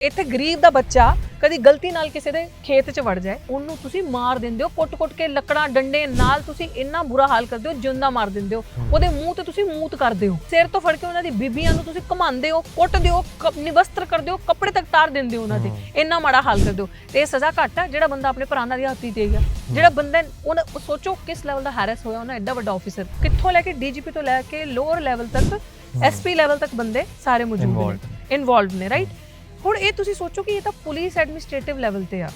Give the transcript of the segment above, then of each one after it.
ਇੱਥੇ ਗਰੀਬ ਦਾ ਬੱਚਾ ਕਦੀ ਗਲਤੀ ਨਾਲ ਕਿਸੇ ਦੇ ਖੇਤ 'ਚ ਵੜ ਜਾਏ ਉਹਨੂੰ ਤੁਸੀਂ ਮਾਰ ਦਿੰਦੇ ਹੋ ਕੁੱਟ-ਕੁੱਟ ਕੇ ਲੱਕੜਾਂ ਡੰਡੇ ਨਾਲ ਤੁਸੀਂ ਇੰਨਾ ਬੁਰਾ ਹਾਲ ਕਰਦੇ ਹੋ ਜਿੰਦਾ ਮਾਰ ਦਿੰਦੇ ਹੋ। ਉਹਦੇ ਮੂੰਹ ਤੇ ਤੁਸੀਂ ਮੂਤ ਕਰਦੇ ਹੋ ਸਿਰ ਤੋਂ ਫੜ ਕੇ ਉਹਨਾਂ ਦੀ ਬੀਬੀਆਂ ਨੂੰ ਤੁਸੀਂ ਘਮਾਉਂਦੇ ਹੋ ਕੁੱਟਦੇ ਹੋ ਨਿਵਸਤਰ ਕਰਦੇ ਹੋ ਕੱਪੜੇ ਤੱਕ ਤਾਰ ਦਿੰਦੇ ਹੋ ਉਹਨਾਂ ਦੇ। ਇੰਨਾ ਮਾੜਾ ਹਾਲ ਕਰਦੇ ਹੋ। ਤੇ ਇਹ ਸਜ਼ਾ ਘੱਟ ਆ ਜਿਹੜਾ ਬੰਦਾ ਆਪਣੇ ਭਰਾ ਨਾਲ ਹੱਥੀ ਤੇ ਗਿਆ ਜਿਹੜਾ ਬੰਦਾ ਉਹ ਸੋਚੋ ਕਿਸ ਲੈਵਲ ਦਾ ਹੈਰਸ ਹੋਇਆ ਉਹਨਾਂ ਐਡਾ ਵੱਡਾ ਆਫੀਸਰ ਕਿੱਥੋਂ ਲੈ ਕੇ ਡੀਜੀਪੀ ਤੋਂ ਲੈ ਕੇ ਲੋਅਰ ਲੈਵਲ ਤੱਕ ਐਸਪੀ ਲੈਵਲ ਤੱਕ ਬੰਦੇ ਸਾਰੇ ਮੌਜੂਦ ਨੇ। ਇਨਵੋਲਵਡ ਨੇ। ਰਾਈਟ ਹੁਣ ਇਹ ਤੁਸੀਂ ਸੋਚੋ ਕਿ ਇਹ ਤਾਂ ਪੁਲਿਸ ਐਡਮਿਨਿਸਟ੍ਰੇਟਿਵ ਲੈਵਲ ਤੇ ਆ।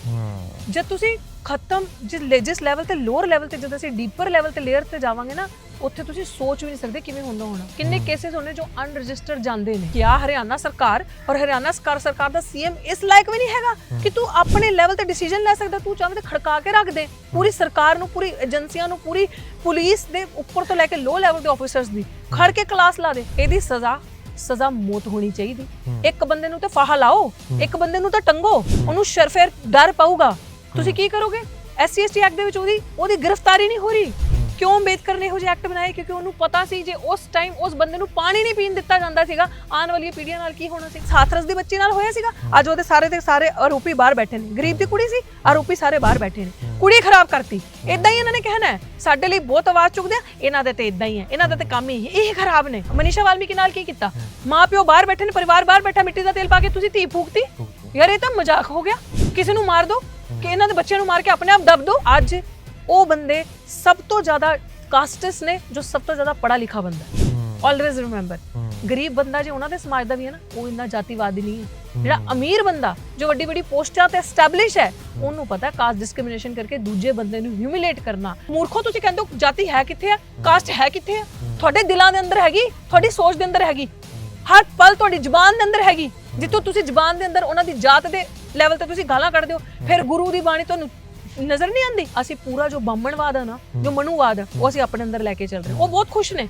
ਜਦ ਤੁਸੀਂ ਖਤਮ ਜਿਸ ਜਿਸ ਲੈਵਲ ਤੇ ਲੋਅਰ ਲੈਵਲ ਤੇ ਜਦ ਅਸੀਂ ਡੀਪਰ ਲੈਵਲ ਤੇ ਲੇਅਰ ਤੇ ਜਾਵਾਂਗੇ ਨਾ ਉੱਥੇ ਤੁਸੀਂ ਸੋਚ ਵੀ ਨਹੀਂ ਸਕਦੇ ਕਿਵੇਂ ਹੁੰਦਾ ਹੋਣਾ। ਕਿੰਨੇ ਕੇਸਿਸ ਹੋਣੇ ਜੋ ਅਨਰਜਿਸਟਰਡ ਜਾਂਦੇ ਨੇ। ਕਿਆ ਹਰਿਆਣਾ ਸਰਕਾਰ ਔਰ ਹਰਿਆਣਾ ਸਰਕਾਰ ਸਰਕਾਰ ਦਾ ਸੀਐਮ ਇਸ ਲਾਇਕ ਵੀ ਨਹੀਂ ਹੈਗਾ ਕਿ ਤੂੰ ਆਪਣੇ ਲੈਵਲ ਤੇ ਡਿਸੀਜਨ ਲੈ ਸਕਦਾ ਤੂੰ ਚਾਹਵੇਂ ਤੇ ਖੜਕਾ ਕੇ ਰੱਖ ਦੇ। ਪੂਰੀ ਸਰਕਾਰ ਨੂੰ ਪੂਰੀ ਏਜੰਸੀਆਂ ਨੂੰ ਪੂਰੀ ਪੁਲਿਸ ਦੇ ਉੱਪਰ ਤੋਂ ਲੈ ਕੇ ਲੋ ਲੈਵਲ ਦੇ ਆਫੀਸਰਸ ਦੀ ਖੜ ਕੇ ਕਲਾਸ ਲਾ ਦੇ। ਇਹਦੀ ਸਜ਼ਾ ਸਜ਼ਾ ਮੌਤ ਹੋਣੀ ਚਾਹੀਦੀ। ਇੱਕ ਬੰਦੇ ਨੂੰ ਤੇ ਫਾਹਾ ਲਾਓ ਇੱਕ ਬੰਦੇ ਨੂੰ ਤਾਂ ਟੰਗੋ ਉਹਨੂੰ ਸ਼ਰਫੇਰ ਡਰ ਪਾਊਗਾ। ਤੁਸੀਂ ਕੀ ਕਰੋਗੇ? ਐਸਸੀ ਐਸਟੀ ਐਕਟ ਦੇ ਵਿੱਚ ਉਹਦੀ ਉਹਦੀ ਗ੍ਰਿਫਤਾਰੀ ਨਹੀਂ ਹੋ ਰਹੀ। ਕਿਉਂ ਅੰਬੇਦਕਰ ਨੇ ਇਹੋ ਜਿਹੇ ਐਕਟ ਬਣਾਏ? ਕਿਉਂਕਿ ਉਹਨੂੰ ਪਤਾ ਸੀ ਜੇ ਉਸ ਟਾਈਮ ਉਸ ਬੰਦੇ ਨੂੰ ਪਾਣੀ ਨਹੀਂ ਪੀਣ ਦਿੱਤਾ ਜਾਂਦਾ ਸੀਗਾ ਆਉਣ ਵਾਲੀਆਂ ਪੀੜ੍ਹੀਆਂ ਨਾਲ ਕੀ ਹੋਣਾ ਸੀ? ਸਾਥਰਸ ਦੀ ਬੱਚੀ ਨਾਲ ਹੋਇਆ ਸੀਗਾ? ਅੱਜ ਉਹਦੇ ਸਾਰੇ ਦੇ ਸਾਰੇ ਆਰੋਪੀ ਬਾਹਰ ਬੈਠੇ ਨੇ। ਗਰੀਬ ਦੀ ਕੁੜੀ ਸੀ ਆਰੋਪੀ ਸਾਰੇ ਬਾਹਰ ਬੈਠੇ ਨੇ। ਕੁੜੀ ਖਰਾਬ ਕਰਤੀ। ਇਦਾਂ ਹੀ ਇਹਨਾਂ ਨੇ ਕਹਿਣਾ ਹੈ। ਸਾਡੇ ਲਈ ਬਹੁਤ ਆਵਾਜ਼ ਚੁੱਕਦੇ ਆ ਇਹਨਾਂ ਦੇ ਤੇ ਇਦਾਂ ਹੀ ਹੈ। ਇਹਨਾਂ ਦਾ ਤੇ ਕੰਮ ਹੀ। ਇਹ ਖਰਾਬ ਨੇ। ਮਨੀਸ਼ਾ ਵਾਲਮੀਕੀ ਨਾਲ ਕੀ ਕੀਤਾ? ਮਾਂ ਪਿਓ ਬਾਹਰ ਬੈਠੇ ਨੇ ਪਰਿਵਾਰ ਬਾਹਰ ਬੈਠਾ ਮਿੱਟੀ ਦਾ ਤੇਲ ਪਾ ਕੇ ਤੁਸੀਂ ਧੀ ਫੂਕਤੀ? ਯਾਰ ਇਹ ਤਾਂ ਮਜ਼ਾਕ ਹੋ ਗਿਆ। ਕਿਸੇ ਨੂੰ ਮਾਰ ਦੋ ਕਿ ਇਹਨਾਂ ਦੇ ਬੱਚਿਆਂ ਨੂੰ ਮਾਰ ਕੇ ਆਪਣੇ ਆਪ ਦਬ ਦੋ। ਅੱਜ ਉਹ ਬੰਦੇ ਸਭ ਤੋਂ ਜ਼ਿਆਦਾ ਕਾਸਟਸ ਨੇ ਜੋ ਸਭ ਤੋਂ ਜ਼ਿਆਦਾ ਪੜਾ ਲਿਖਾ ਬੰਦਾ ਆਲਵੇਜ਼ ਰਿਮੈਂਬਰ ਗਰੀਬ ਬੰਦਾ ਜੇ ਉਹਨਾਂ ਦੇ ਸਮਾਜ ਦਾ ਵੀ ਹੈ ਨਾ ਉਹ ਇੰਨਾ ਜਾਤੀਵਾਦੀ ਨਹੀਂ ਹੈ। ਜਿਹੜਾ ਅਮੀਰ ਬੰਦਾ ਜੋ ਵੱਡੀ ਵੱਡੀ ਪੋਸਟਾਂ ਤੇ ਐਸਟੈਬਲਿਸ਼ ਹੈ ਉਹਨੂੰ ਪਤਾ ਕਾਸਟ ਡਿਸਕ੍ਰਿਮੀਨੇਸ਼ਨ ਕਰਕੇ ਦੂਜੇ ਬੰਦੇ ਨੂੰ ਹਿਊਮਿਲੇਟ ਕਰਨਾ। ਮੂਰਖੋ ਤੁਸੀਂ ਕਹਿੰਦੇ ਹੋ ਜਾਤੀ ਹੈ ਕਿੱਥੇ ਹੈ। ਕਾਸਟ ਹੈ ਕਿੱਥੇ ਹੈ। ਤੁਹਾਡੇ ਦਿਲਾਂ ਦੇ ਅੰਦਰ ਹੈਗੀ ਤੁਹਾਡੀ ਸੋਚ ਦੇ ਅੰਦਰ ਹੈਗੀ। ਹਰ ਪਲ ਤੁਹਾਡੀ ਜ਼ੁਬਾਨ ਦੇ ਅੰਦਰ ਹੈਗੀ। ਜਿੱਥੋਂ ਤੁਸੀਂ ਜ਼ੁਬਾਨ ਦੇ ਅੰਦਰ ਉਹਨਾਂ ਦੀ ਜਾਤ ਦੇ ਲੈਵਲ ਤੇ ਤੁਸੀਂ ਗਾਲਾਂ ਕੱਢਦੇ ਹੋ। ਫਿਰ ਗੁਰੂ ਦੀ ਬਾਣੀ ਤੁਹਾਨੂੰ ਨਜ਼ਰ ਨਹੀਂ ਆਉਂਦੀ ਅਸੀਂ ਪੂਰਾ ਜੋ ਬਾਹਮਣਵਾਦ ਹੈ ਨਾ ਜੋ ਮਨੂਵਾਦ ਹੈ ਉਹ ਅਸੀਂ ਆਪਣੇ ਅੰਦਰ ਲੈ ਕੇ ਚੱਲ ਰਹੇ ਹਾਂ। ਉਹ ਬਹੁਤ ਖੁਸ਼ ਨੇ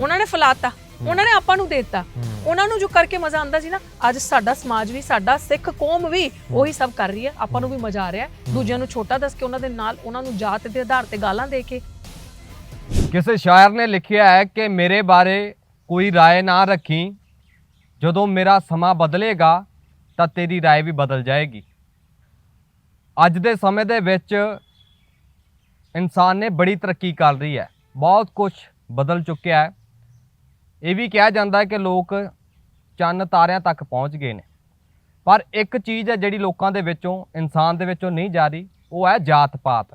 ਉਹਨਾਂ ਨੇ ਫਲਾਤਾ ਉਹਨਾਂ ਨੇ ਆਪਾਂ ਨੂੰ ਦੇ ਦਿੱਤਾ ਉਹਨਾਂ ਨੂੰ ਜੋ ਕਰਕੇ ਮਜ਼ਾ ਆਉਂਦਾ ਸੀ ਨਾ ਅੱਜ ਸਾਡਾ ਸਮਾਜ ਵੀ ਸਾਡਾ ਸਿੱਖ ਕੌਮ ਵੀ ਉਹੀ ਸਭ ਕਰ ਰਹੀ ਹੈ ਆਪਾਂ ਨੂੰ ਵੀ ਮਜ਼ਾ ਆ ਰਿਹਾ ਹੈ ਦੂਜਿਆਂ ਨੂੰ ਛੋਟਾ ਦੱਸ ਕੇ ਉਹਨਾਂ ਦੇ ਨਾਲ ਉਹਨਾਂ ਨੂੰ ਜਾਤ ਦੇ ਆਧਾਰ ਤੇ ਗਾਲਾਂ ਦੇ ਕੇ ਕਿਸੇ ਸ਼ਾਇਰ ਨੇ ਲਿਖਿਆ ਹੈ ਕਿ ਮੇਰੇ ਬਾਰੇ ਕੋਈ رائے ਨਾ ਰੱਖੀ ਜਦੋਂ ਮੇਰਾ ਸਮਾਂ ਬਦਲੇਗਾ ਤਾਂ ਤੇਰੀ رائے ਵੀ ਬਦਲ ਜਾਏਗੀ ਅੱਜ ਦੇ ਸਮੇਂ ਦੇ ਵਿੱਚ ਇਨਸਾਨ ਨੇ ਬੜੀ ਤਰੱਕੀ ਕਰ ਲਈ ਹੈ। ਬਹੁਤ ਕੁਝ ਬਦਲ ਚੁੱਕਿਆ ਹੈ। ਇਹ ਵੀ ਕਿਹਾ ਜਾਂਦਾ ਹੈ ਕਿ ਲੋਕ ਚੰਨ ਤਾਰਿਆਂ ਤੱਕ ਪਹੁੰਚ ਗਏ ਨੇ। ਪਰ ਇੱਕ ਚੀਜ਼ ਹੈ ਜਿਹੜੀ ਲੋਕਾਂ ਦੇ ਵਿੱਚੋਂ, ਇਨਸਾਨ ਦੇ ਵਿੱਚੋਂ ਨਹੀਂ ਜਾ ਰਹੀ, ਉਹ ਹੈ ਜਾਤ ਪਾਤ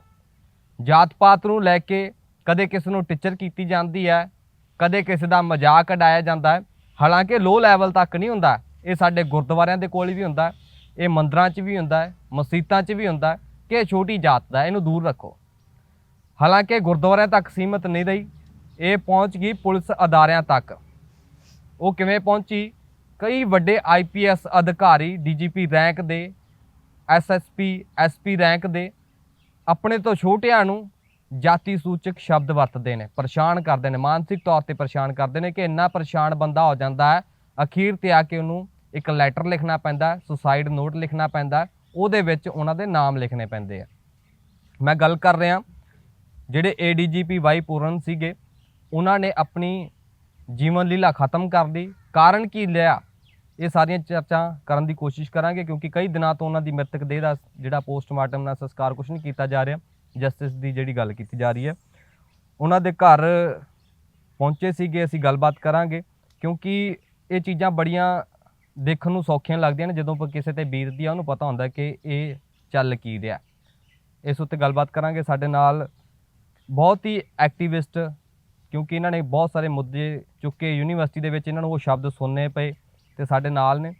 ਜਾਤ ਪਾਤ ਨੂੰ ਲੈ ਕੇ ਕਦੇ ਕਿਸੇ ਨੂੰ ਟਿੱਚਰ ਕੀਤੀ ਜਾਂਦੀ ਹੈ, ਕਦੇ ਕਿਸੇ ਦਾ ਮਜ਼ਾਕ ਉਡਾਇਆ ਜਾਂਦਾ ਹੈ। ਹਾਲਾਂਕਿ ਲੋ ਲੈਵਲ ਤੱਕ ਨਹੀਂ ਹੁੰਦਾ, ਇਹ ਸਾਡੇ ਗੁਰਦੁਆਰਿਆਂ ਦੇ ਕੋਲ ਵੀ ਹੁੰਦਾ ਇਹ ਮੰਦਰਾਂ 'ਚ ਵੀ ਹੁੰਦਾ ਹੈ, ਮਸਜਿਦਾਂ 'ਚ ਵੀ ਹੁੰਦਾ ਹੈ ਕਿ ਇਹ ਛੋਟੀ ਜਾਤ ਦਾ ਇਹਨੂੰ ਦੂਰ ਰੱਖੋ। ਹਾਲਾਂਕਿ ਗੁਰਦੁਆਰਿਆਂ ਤੱਕ ਸੀਮਤ ਨਹੀਂ ਰਹੀ, ਇਹ ਪਹੁੰਚ ਗਈ ਪੁਲਿਸ ਅਦਾਰਿਆਂ ਤੱਕ। ਉਹ ਕਿਵੇਂ ਪਹੁੰਚੀ? ਕਈ ਵੱਡੇ ਆਈਪੀਐਸ ਅਧਿਕਾਰੀ ਡੀਜੀਪੀ ਰੈਂਕ ਦੇ ਐਸਐਸਪੀ ਐਸਪੀ ਰੈਂਕ ਦੇ, ਆਪਣੇ ਤੋਂ ਛੋਟਿਆਂ ਨੂੰ ਜਾਤੀ ਸੂਚਕ ਸ਼ਬਦ ਵਰਤਦੇ ਨੇ, ਪਰੇਸ਼ਾਨ ਕਰਦੇ ਨੇ, ਮਾਨਸਿਕ ਤੌਰ ਤੇ ਪਰੇਸ਼ਾਨ ਕਰਦੇ ਨੇ ਕਿ ਇੰਨਾ ਪਰੇਸ਼ਾਨ ਬੰਦਾ ਹੋ ਜਾਂਦਾ ਹੈ, ਅਖੀਰ ਤੇ ਆ ਕੇ ਉਹਨੂੰ ਇੱਕ ਲੈਟਰ ਲਿਖਣਾ ਪੈਂਦਾ ਸੁਸਾਈਡ ਨੋਟ ਲਿਖਣਾ ਪੈਂਦਾ, ਉਹਦੇ ਵਿੱਚ ਉਹਨਾਂ ਦੇ ਨਾਮ ਲਿਖਣੇ ਪੈਂਦੇ ਆ। ਮੈਂ ਗੱਲ ਕਰ ਰਿਹਾ, ਜਿਹੜੇ ਏਡੀਜੀਪੀ ਵਾਈ ਪੂਰਨ ਸੀਗੇ, ਉਹਨਾਂ ਨੇ ਆਪਣੀ ਜੀਵਨ ਲੀਲਾ ਖਤਮ ਕਰ ਲਈ। ਕਾਰਨ ਕੀ ਲਿਆ? ਇਹ ਸਾਰੀਆਂ ਚਰਚਾ ਕਰਨ ਦੀ ਕੋਸ਼ਿਸ਼ ਕਰਾਂਗੇ, ਕਿਉਂਕਿ ਕਈ ਦਿਨਾਂ ਤੋਂ ਉਹਨਾਂ ਦੀ ਮ੍ਰਿਤਕ ਦੇਹ ਦਾ ਜਿਹੜਾ ਪੋਸਟਮਾਰਟਮ ਨਾਲ ਸੰਸਕਾਰ ਕੁਝ ਨਹੀਂ ਕੀਤਾ ਜਾ ਰਿਹਾ ਜਸਟਿਸ ਦੀ ਜਿਹੜੀ ਗੱਲ ਕੀਤੀ ਜਾ ਰਹੀ ਹੈ। ਉਹਨਾਂ ਦੇ ਘਰ ਪਹੁੰਚੇ ਸੀਗੇ, ਅਸੀਂ ਗੱਲਬਾਤ ਕਰਾਂਗੇ, ਕਿਉਂਕਿ ਇਹ ਚੀਜ਼ਾਂ ਬੜੀਆਂ ਦੇਖਣ ਨੂੰ ਸੌਖੀਆਂ ਲੱਗਦੀਆਂ ਨੇ ਜਦੋਂ ਕਿਸੇ ਤੇ ਬੀਤਦੀ ਆ ਉਹਨੂੰ ਪਤਾ ਹੁੰਦਾ ਕਿ ਇਹ ਚੱਲ ਕੀ ਰਿਹਾ। ਇਸ ਉੱਤੇ ਗੱਲਬਾਤ ਕਰਾਂਗੇ ਸਾਡੇ ਨਾਲ ਬਹੁਤ ਹੀ ਐਕਟਿਵਿਸਟ ਕਿਉਂਕਿ ਇਹਨਾਂ ਨੇ ਬਹੁਤ ਸਾਰੇ ਮੁੱਦੇ ਚੁੱਕੇ। ਯੂਨੀਵਰਸਿਟੀ ਦੇ ਵਿੱਚ ਇਹਨਾਂ ਨੂੰ ਉਹ ਸ਼ਬਦ ਸੁਣਨੇ ਪਏ ਤੇ ਸਾਡੇ ਨਾਲ ਨੇ।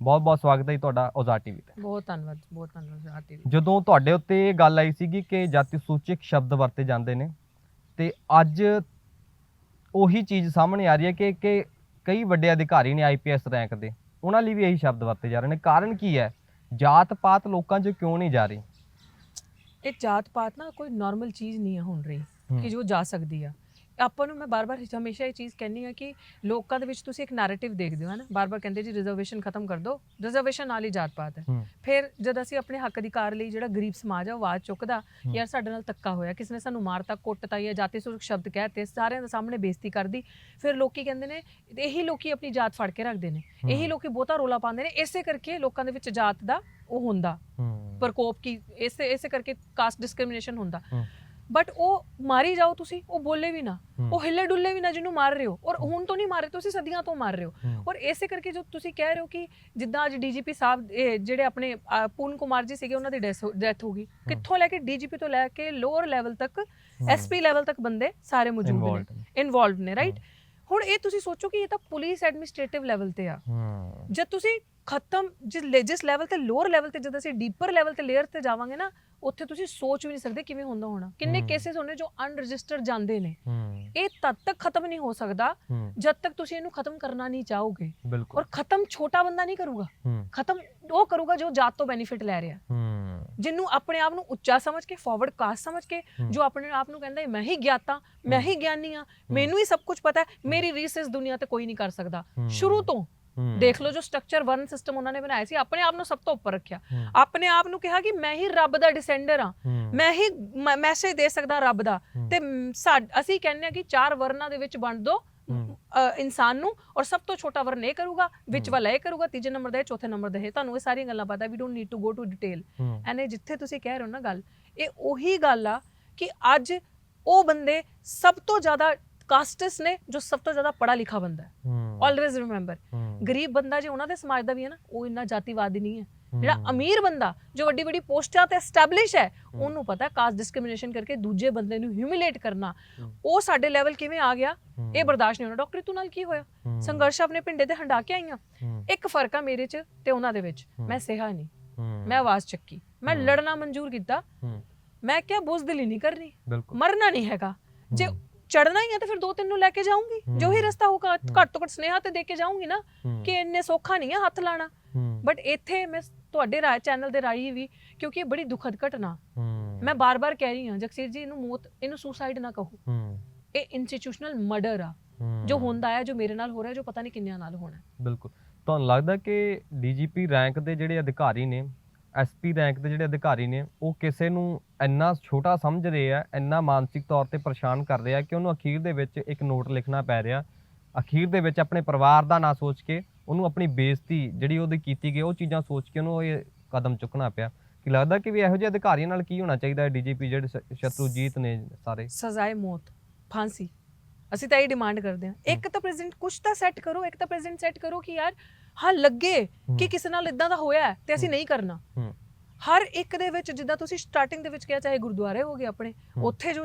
ਬਹੁਤ ਬਹੁਤ ਸਵਾਗਤ ਹੈ ਤੁਹਾਡਾ ਔਜ਼ਾਰ ਟੀਵੀ ਤੇ। ਬਹੁਤ ਧੰਨਵਾਦ ਬਹੁਤ ਧੰਨਵਾਦ ਆਰਟੀ ਜਦੋਂ ਤੁਹਾਡੇ ਉੱਤੇ ਇਹ ਗੱਲ ਆਈ ਸੀਗੀ ਕਿ ਜਾਤੀ ਸੂਚਕ ਸ਼ਬਦ ਵਰਤੇ ਜਾਂਦੇ ਨੇ ਤੇ ਅੱਜ ਉਹੀ ਚੀਜ਼ ਸਾਹਮਣੇ ਆ ਰਹੀ ਹੈ ਕਿ ਕਿ ਕਈ ਵੱਡੇ ਅਧਿਕਾਰੀ ਨੇ ਆਈਪੀਐਸ ਰੈਂਕ ਦੇ। ਉਹਨਾਂ ਲਈ ਵੀ ਇਹੀ ਸ਼ਬਦ ਵਰਤੇ ਜਾ ਰਹੇ ਨੇ। ਕਾਰਨ ਕੀ ਹੈ? ਜਾਤ ਪਾਤ ਲੋਕਾਂ 'ਚ ਕਿਉਂ ਨਹੀਂ ਜਾ ਰਹੀ? ਇਹ ਜਾਤ ਪਾਤ ਨਾ ਕੋਈ ਨਾਰਮਲ ਚੀਜ਼ ਨਹੀਂ ਹੈ ਹੁਣ ਰਹੀ। ਕਿ ਜੋ ਜਾ ਸਕਦੀ ਆ। ਆਪਾਂ ਨੂੰ ਮੈਂ ਬਾਰ-ਬਾਰ ਹਮੇਸ਼ਾ ਇਹ ਚੀਜ਼ ਕਹਿੰਨੀ ਆ ਕਿ ਲੋਕਾਂ ਦੇ ਵਿੱਚ ਤੁਸੀਂ ਇੱਕ ਨੈਰੇਟਿਵ ਦੇਖਦੇ ਹੋ ਹੈ ਨਾ? ਬਾਰ-ਬਾਰ ਕਹਿੰਦੇ ਜੀ ਰਿਜ਼ਰਵੇਸ਼ਨ ਖਤਮ ਕਰ ਦਿਓ ਰਿਜ਼ਰਵੇਸ਼ਨ ਨਾਲ ਹੀ ਜਾਤ ਪਾਤ ਹੈ। ਫਿਰ ਜਦ ਅਸੀਂ ਆਪਣੇ ਹੱਕ ਅਧਿਕਾਰ ਲਈ ਜਿਹੜਾ ਗਰੀਬ ਸਮਾਜ ਆ ਉਹ ਆਵਾਜ਼ ਚੁੱਕਦਾ ਯਾਰ ਸਾਡੇ ਨਾਲ ਧੱਕਾ ਹੋਇਆ ਕਿਸੇ ਨੇ ਸਾਨੂੰ ਮਾਰਤਾ ਕੁੱਟਤਾ ਜਾਂ ਜਾਤੀ ਸੁਰਖ ਸ਼ਬਦ ਕਹਿਤੇ ਸਾਰਿਆਂ ਦੇ ਸਾਹਮਣੇ ਬੇਇੱਜ਼ਤੀ ਕਰਦੀ ਫਿਰ ਲੋਕੀ ਕਹਿੰਦੇ ਨੇ ਇਹੀ ਲੋਕੀ ਆਪਣੀ ਜਾਤ ਫੜ ਕੇ ਰੱਖਦੇ ਨੇ। ਇਹੀ ਲੋਕੀ ਬਹੁਤਾ ਰੋਲਾ ਪਾਉਂਦੇ ਨੇ। ਇਸੇ ਕਰਕੇ ਲੋਕਾਂ ਦੇ ਵਿੱਚ ਜਾਤ ਦਾ ਉਹ ਹੁੰਦਾ। ਪ੍ਰਕੋਪ ਕੀ ਇਸੇ ਇਸੇ ਕਰਕੇ ਕਾਸਟ ਡਿਸਕ੍ਰਿਮੀਨੇਸ਼ਨ ਹੁੰਦਾ। ਬਟ ਉਹ ਮਾਰੀ ਜਾਓ ਤੁਸੀਂ ਉਹ ਬੋਲੇ ਵੀ ਨਾ। ਉਹ ਹਿੱਲੇ ਡੁੱਲੇ ਵੀ ਨਾ ਜਿਹਨੂੰ ਮਾਰ ਰਹੇ ਹੋ। ਔਰ ਹੁਣ ਤੋਂ ਨਹੀਂ ਮਾਰ ਰਹੇ ਤੁਸੀਂ ਸਦੀਆਂ ਤੋਂ ਮਾਰ ਰਹੇ ਹੋ। ਔਰ ਇਸੇ ਕਰਕੇ ਜੋ ਤੁਸੀਂ ਕਹਿ ਰਹੇ ਹੋ ਕਿ ਜਿੱਦਾਂ ਅੱਜ ਡੀਜੀਪੀ ਸਾਹਿਬ ਜਿਹੜੇ ਆਪਣੇ ਅ, ਪੂਰਨ ਕੁਮਾਰ ਜੀ ਸੀਗੇ ਉਹਨਾਂ ਦੀ ਡੈਥ ਹੋ ਗਈ। ਕਿੱਥੋਂ ਲੈ ਕੇ ਡੀਜੀਪੀ ਤੋਂ ਲੈ ਕੇ ਲੋਅਰ ਲੈਵਲ ਤੱਕ ਐਸਪੀ ਲੈਵਲ ਤੱਕ ਬੰਦੇ ਸਾਰੇ ਮੌਜੂਦ ਨੇ। ਇਨਵੋਲਵਡ ਨੇ। ਰਾਈਟ ਹੁਣ ਇਹ ਤੁਸੀਂ ਸੋਚੋ ਕਿ ਇਹ ਤਾਂ ਪੁਲਿਸ ਐਡਮਿਨਿਸਟ੍ਰੇਟਿਵ ਲੈਵਲ ਤੇ ਆ। ਜਦ ਤੁਸੀਂ ਖਤਮ ਜਿਸ ਜਿਸ ਲੈਵਲ ਤੇ ਲੋਅਰ ਲੈਵਲ ਤੇ ਜਦ ਅਸੀਂ ਡੀਪਰ ਲੈਵਲ ਤੇ ਲੇਅਰ ਤੇ ਜਾਵਾਂਗੇ ਨਾ ਉੱਥੇ ਤੁਸੀਂ ਸੋਚ ਵੀ ਨਹੀਂ ਸਕਦੇ ਕਿਵੇਂ ਹੁੰਦਾ ਹੋਣਾ। ਕਿੰਨੇ। ਕੇਸਿਸ ਹੋਣੇ ਜੋ ਅਨਰਜਿਸਟਰਡ ਜਾਂਦੇ ਨੇ। ਇਹ ਤਦ ਤੱਕ ਖਤਮ ਨਹੀਂ ਹੋ ਸਕਦਾ ਜਦ ਤੱਕ ਤੁਸੀਂ ਇਹਨੂੰ ਖਤਮ ਕਰਨਾ ਨਹੀਂ ਚਾਹੋਗੇ। ਔਰ ਖਤਮ ਛੋਟਾ ਬੰਦਾ ਨਹੀਂ ਕਰੂਗਾ। ਖਤਮ ਉਹ ਕਰੂਗਾ ਜੋ ਜਾਤ ਤੋਂ ਬੈਨੀਫਿਟ ਲੈ ਰਿਹਾ। ਜਿਹਨੂੰ ਆਪਣੇ ਆਪ ਨੂੰ ਉੱਚਾ ਸਮਝ ਕੇ ਫਾਰਵਰਡ ਕਾਸਟ ਸਮਝ ਕੇ। ਜੋ ਆਪਣੇ ਆਪ ਨੂੰ ਕਹਿੰਦਾ ਮੈਂ ਹੀ ਗਿਆਤਾ ਮੈਂ ਹੀ ਗਿਆਨੀ ਆ ਮੈਨੂੰ ਹੀ ਸਭ ਕੁਝ ਪਤਾ ਹੈ ਮੇਰੀ ਰੀਸ ਇਸ ਦੁਨੀਆ ਤੇ ਕੋਈ ਨਹੀਂ ਕਰ ਸਕਦਾ। ਸ਼ੁਰੂ ਤੋਂ ਦੇਖ ਲਓ ਜੋ ਸਟਰਕਚਰ ਵਰਨ ਸਿਸਟਮ ਉਹਨਾਂ ਨੇ ਬਣਾਇਆ ਸੀ ਆਪਣੇ ਆਪ ਨੂੰ ਸਭ ਤੋਂ ਉੱਪਰ ਰੱਖਿਆ। ਆਪਣੇ ਆਪ ਨੂੰ ਕਿਹਾ ਕਿ ਮੈਂ ਹੀ ਰੱਬ ਦਾ ਡਿਸੈਂਡਰ ਆ ਮੈਂ ਹੀ ਮੈਸੇਜ ਦੇ ਸਕਦਾ ਰੱਬ ਦਾ। ਤੇ ਅਸੀਂ ਕਹਿੰਦੇ ਆ ਕਿ ਚਾਰ ਵਰਨਾਂ ਦੇ ਵਿੱਚ ਵੰਡ ਦੋ। ਇਨਸਾਨ ਨੂੰ ਔਰ ਸਭ ਤੋਂ ਛੋਟਾ ਵਰਨ ਇਹ ਕਰੂਗਾ ਵਿੱਚ ਵਾਲਾ ਇਹ ਕਰੂਗਾ ਤੀਜੇ ਨੰਬਰ ਦਾ ਇਹ ਚੌਥੇ ਨੰਬਰ ਦਾ ਇਹ। ਤੁਹਾਨੂੰ ਇਹ ਸਾਰੀਆਂ ਗੱਲਾਂ ਪਤਾ we don't need to go to detail ਐਨੇ ਜਿੱਥੇ ਤੁਸੀਂ ਕਹਿ ਰਹੇ ਹੋ ਨਾ ਗੱਲ ਇਹ ਉਹੀ ਗੱਲ ਆ ਕਿ ਅੱਜ ਉਹ ਬੰਦੇ ਸਭ ਤੋਂ ਜ਼ਿਆਦਾ ਕਾਸਟਸ ਨੇ ਜੋ ਸਭ ਤੋਂ ਜ਼ਿਆਦਾ ਪੜਾ ਲਿਖਾ ਬੰਦਾ ਹੈ। ਆਲਵੇਜ਼ ਰਿਮੈਂਬਰ ਗਰੀਬ ਬੰਦਾ ਜੇ ਉਹਨਾਂ ਦੇ ਸਮਾਜ ਦਾ ਵੀ ਹੈ ਨਾ ਉਹ ਇੰਨਾ ਜਾਤੀਵਾਦੀ ਨਹੀਂ ਹੈ। ਜਿਹੜਾ ਅਮੀਰ ਬੰਦਾ ਜੋ ਵੱਡੀ ਵੱਡੀ ਪੋਸਟਾਂ ਤੇ ਐਸਟੈਬਲਿਸ਼ ਹੈ ਉਹਨੂੰ ਪਤਾ ਕਾਸਟ ਡਿਸਕ੍ਰਿਮੀਨੇਸ਼ਨ ਕਰਕੇ ਦੂਜੇ ਬੰਦੇ ਨੂੰ ਹਿਊਮਿਲੇਟ ਕਰਨਾ। ਉਹ ਸਾਡੇ ਲੈਵਲ ਕਿਵੇਂ ਆ ਗਿਆ। ਇਹ ਬਰਦਾਸ਼ਤ ਨਹੀਂ ਹੋਣਾ। ਡਾਕਟਰ ਤੂੰ ਨਾਲ ਕੀ ਹੋਇਆ। ਸੰਘਰਸ਼ ਆਪਣੇ ਪਿੰਡੇ ਤੇ ਹੰਡਾ ਕੇ ਆਈਆਂ। ਇੱਕ ਫ਼ਰਕ ਆ ਮੇਰੇ 'ਚ ਤੇ ਉਹਨਾਂ ਦੇ ਵਿੱਚ। ਮੈਂ ਸਿਹਾ ਨਹੀਂ। ਮੈਂ ਆਵਾਜ਼ ਚੱਕੀ। ਮੈਂ। ਲੜਨਾ ਮਨਜ਼ੂਰ ਕੀਤਾ। ਮੈਂ ਕਿਹਾ ਬੁਜ਼ਦਿਲੀ ਨਹੀਂ ਕਰਨੀ। ਮਰਨਾ ਨਹੀਂ ਹੈਗਾ। ਜੇ। ਚੜਨਾ ਹੀ ਹੈ ਤਾਂ ਫਿਰ ਦੋ ਤਿੰਨ ਨੂੰ ਲੈ ਕੇ ਜਾਊਂਗੀ। ਜੋ ਹੀ। ਰਸਤਾ ਹੋਊਗਾ। ਘੱਟ ਤੋਂ ਘੱਟ ਸਨੇਹਾ ਤੇ ਦੇ ਕੇ ਜਾਊਂਗੀ ਨਾ ਕਿ ਇੰਨੇ ਸੌਖਾ ਨਹੀਂ ਹੈ ਹੱਥ ਲਾਣਾ। ਬਟ ਇੱਥੇ ਮੈਂ ਤੁਹਾਡੇ ਰਾਏ ਚੈਨਲ ਦੇ ਰਾਈ ਵੀ ਕਿਉਂਕਿ ਇਹ ਬੜੀ ਦੁਖਦ ਘਟਨਾ। ਹੂੰ। ਮੈਂ ਬਾਰ-ਬਾਰ ਕਹਿ ਰਹੀ ਹਾਂ ਜਗਸੀਰ ਜੀ ਇਹਨੂੰ ਮੌਤ ਇਹਨੂੰ ਸੁਸਾਈਡ ਨਾ ਕਹੋ। ਹੂੰ। ਇਹ ਇੰਸਟੀਟਿਊਸ਼ਨਲ ਮਰਡਰ ਆ। ਹੂੰ। ਜੋ ਹੁੰਦਾ ਹੈ ਜੋ ਮੇਰੇ ਨਾਲ ਹੋ ਰਿਹਾ ਜੋ ਪਤਾ ਨਹੀਂ ਕਿੰਨਿਆਂ ਨਾਲ ਹੋਣਾ। ਹੈ। ਬਿਲਕੁਲ। ਤੁਹਾਨੂੰ ਲੱਗਦਾ ਕਿ ਡੀਜੀਪੀ ਰੈਂਕ ਦੇ ਜਿਹੜੇ ਅਧਿਕਾਰੀ ਨੇ ਐਸਪੀ ਰੈਂਕ ਦੇ ਜਿਹੜੇ ਅਧਿਕਾਰੀ ਨੇ ਉਹ ਕਿਸੇ ਨੂੰ ਇੰਨਾ ਛੋਟਾ ਸਮਝ ਰਹੇ ਆ ਇੰਨਾ ਮਾਨਸਿਕ ਤੌਰ ਤੇ ਪਰੇਸ਼ਾਨ ਕਰ ਰਹੇ ਆ ਕਿ ਉਹਨੂੰ ਅਖੀਰ ਦੇ ਵਿੱਚ ਇੱਕ ਨੋਟ ਲਿਖਣਾ ਪੈ ਰਿਹਾ। ਅਖੀਰ ਦੇ ਵਿੱਚ ਆਪਣੇ ਪਰਿਵਾਰ ਦਾ ਨਾ ਸੋਚ ਕੇ ਉਹਨੂੰ ਆਪਣੀ ਬੇਇੱਜ਼ਤੀ ਜਿਹੜੀ ਉਹਦੀ ਕੀਤੀ ਗਈ ਉਹ ਚੀਜ਼ਾਂ ਸੋਚ ਕੇ ਉਹਨੂੰ ਇਹ ਕਦਮ ਚੁੱਕਣਾ ਪਿਆ। ਕਿ ਲੱਗਦਾ ਕਿ ਵੀ ਇਹੋ ਜਿਹੇ ਅਧਿਕਾਰੀਆਂ ਨਾਲ ਕੀ ਹੋਣਾ ਚਾਹੀਦਾ ਹੈ ਡੀਜੀਪੀ ਜਿਹੜੇ ਸ਼ਤਰੂਜੀਤ ਨੇ ਸਾਰੇ? ਸਜ਼ਾਏ ਮੌਤ ਫਾਂਸੀ। ਅਸੀਂ ਤਾਂ ਇਹ ਡਿਮਾਂਡ ਕਰਦੇ ਹਾਂ। ਇੱਕ ਤਾਂ ਪ੍ਰੈਜ਼ੈਂਟ ਕੁਝ ਤਾਂ ਸੈੱਟ ਕਰੋ ਇੱਕ ਤਾਂ ਪ੍ਰੈਜ਼ੈਂਟ ਸੈੱਟ ਕਰੋ ਕਿ ਯਾਰ ਹਾਂ ਲੱਗੇ ਕਿ ਕਿਸੇ ਨਾਲ ਇਦਾਂ ਦਾ ਹੋਇਆ ਤੇ ਅਸੀਂ ਨਹੀਂ ਕਰਨਾ। ਹਰ ਇੱਕ ਦੇ ਵਿੱਚ ਜਿੱਦਾਂ ਤੁਸੀਂ ਸਟਾਰਟਿੰਗ ਦੇ ਵਿੱਚ ਕਿਹਾ ਚਾਹੇ ਗੁਰਦੁਆਰੇ ਹੋ ਗਏ ਆਪਣੇ। ਉੱਥੇ ਜੋ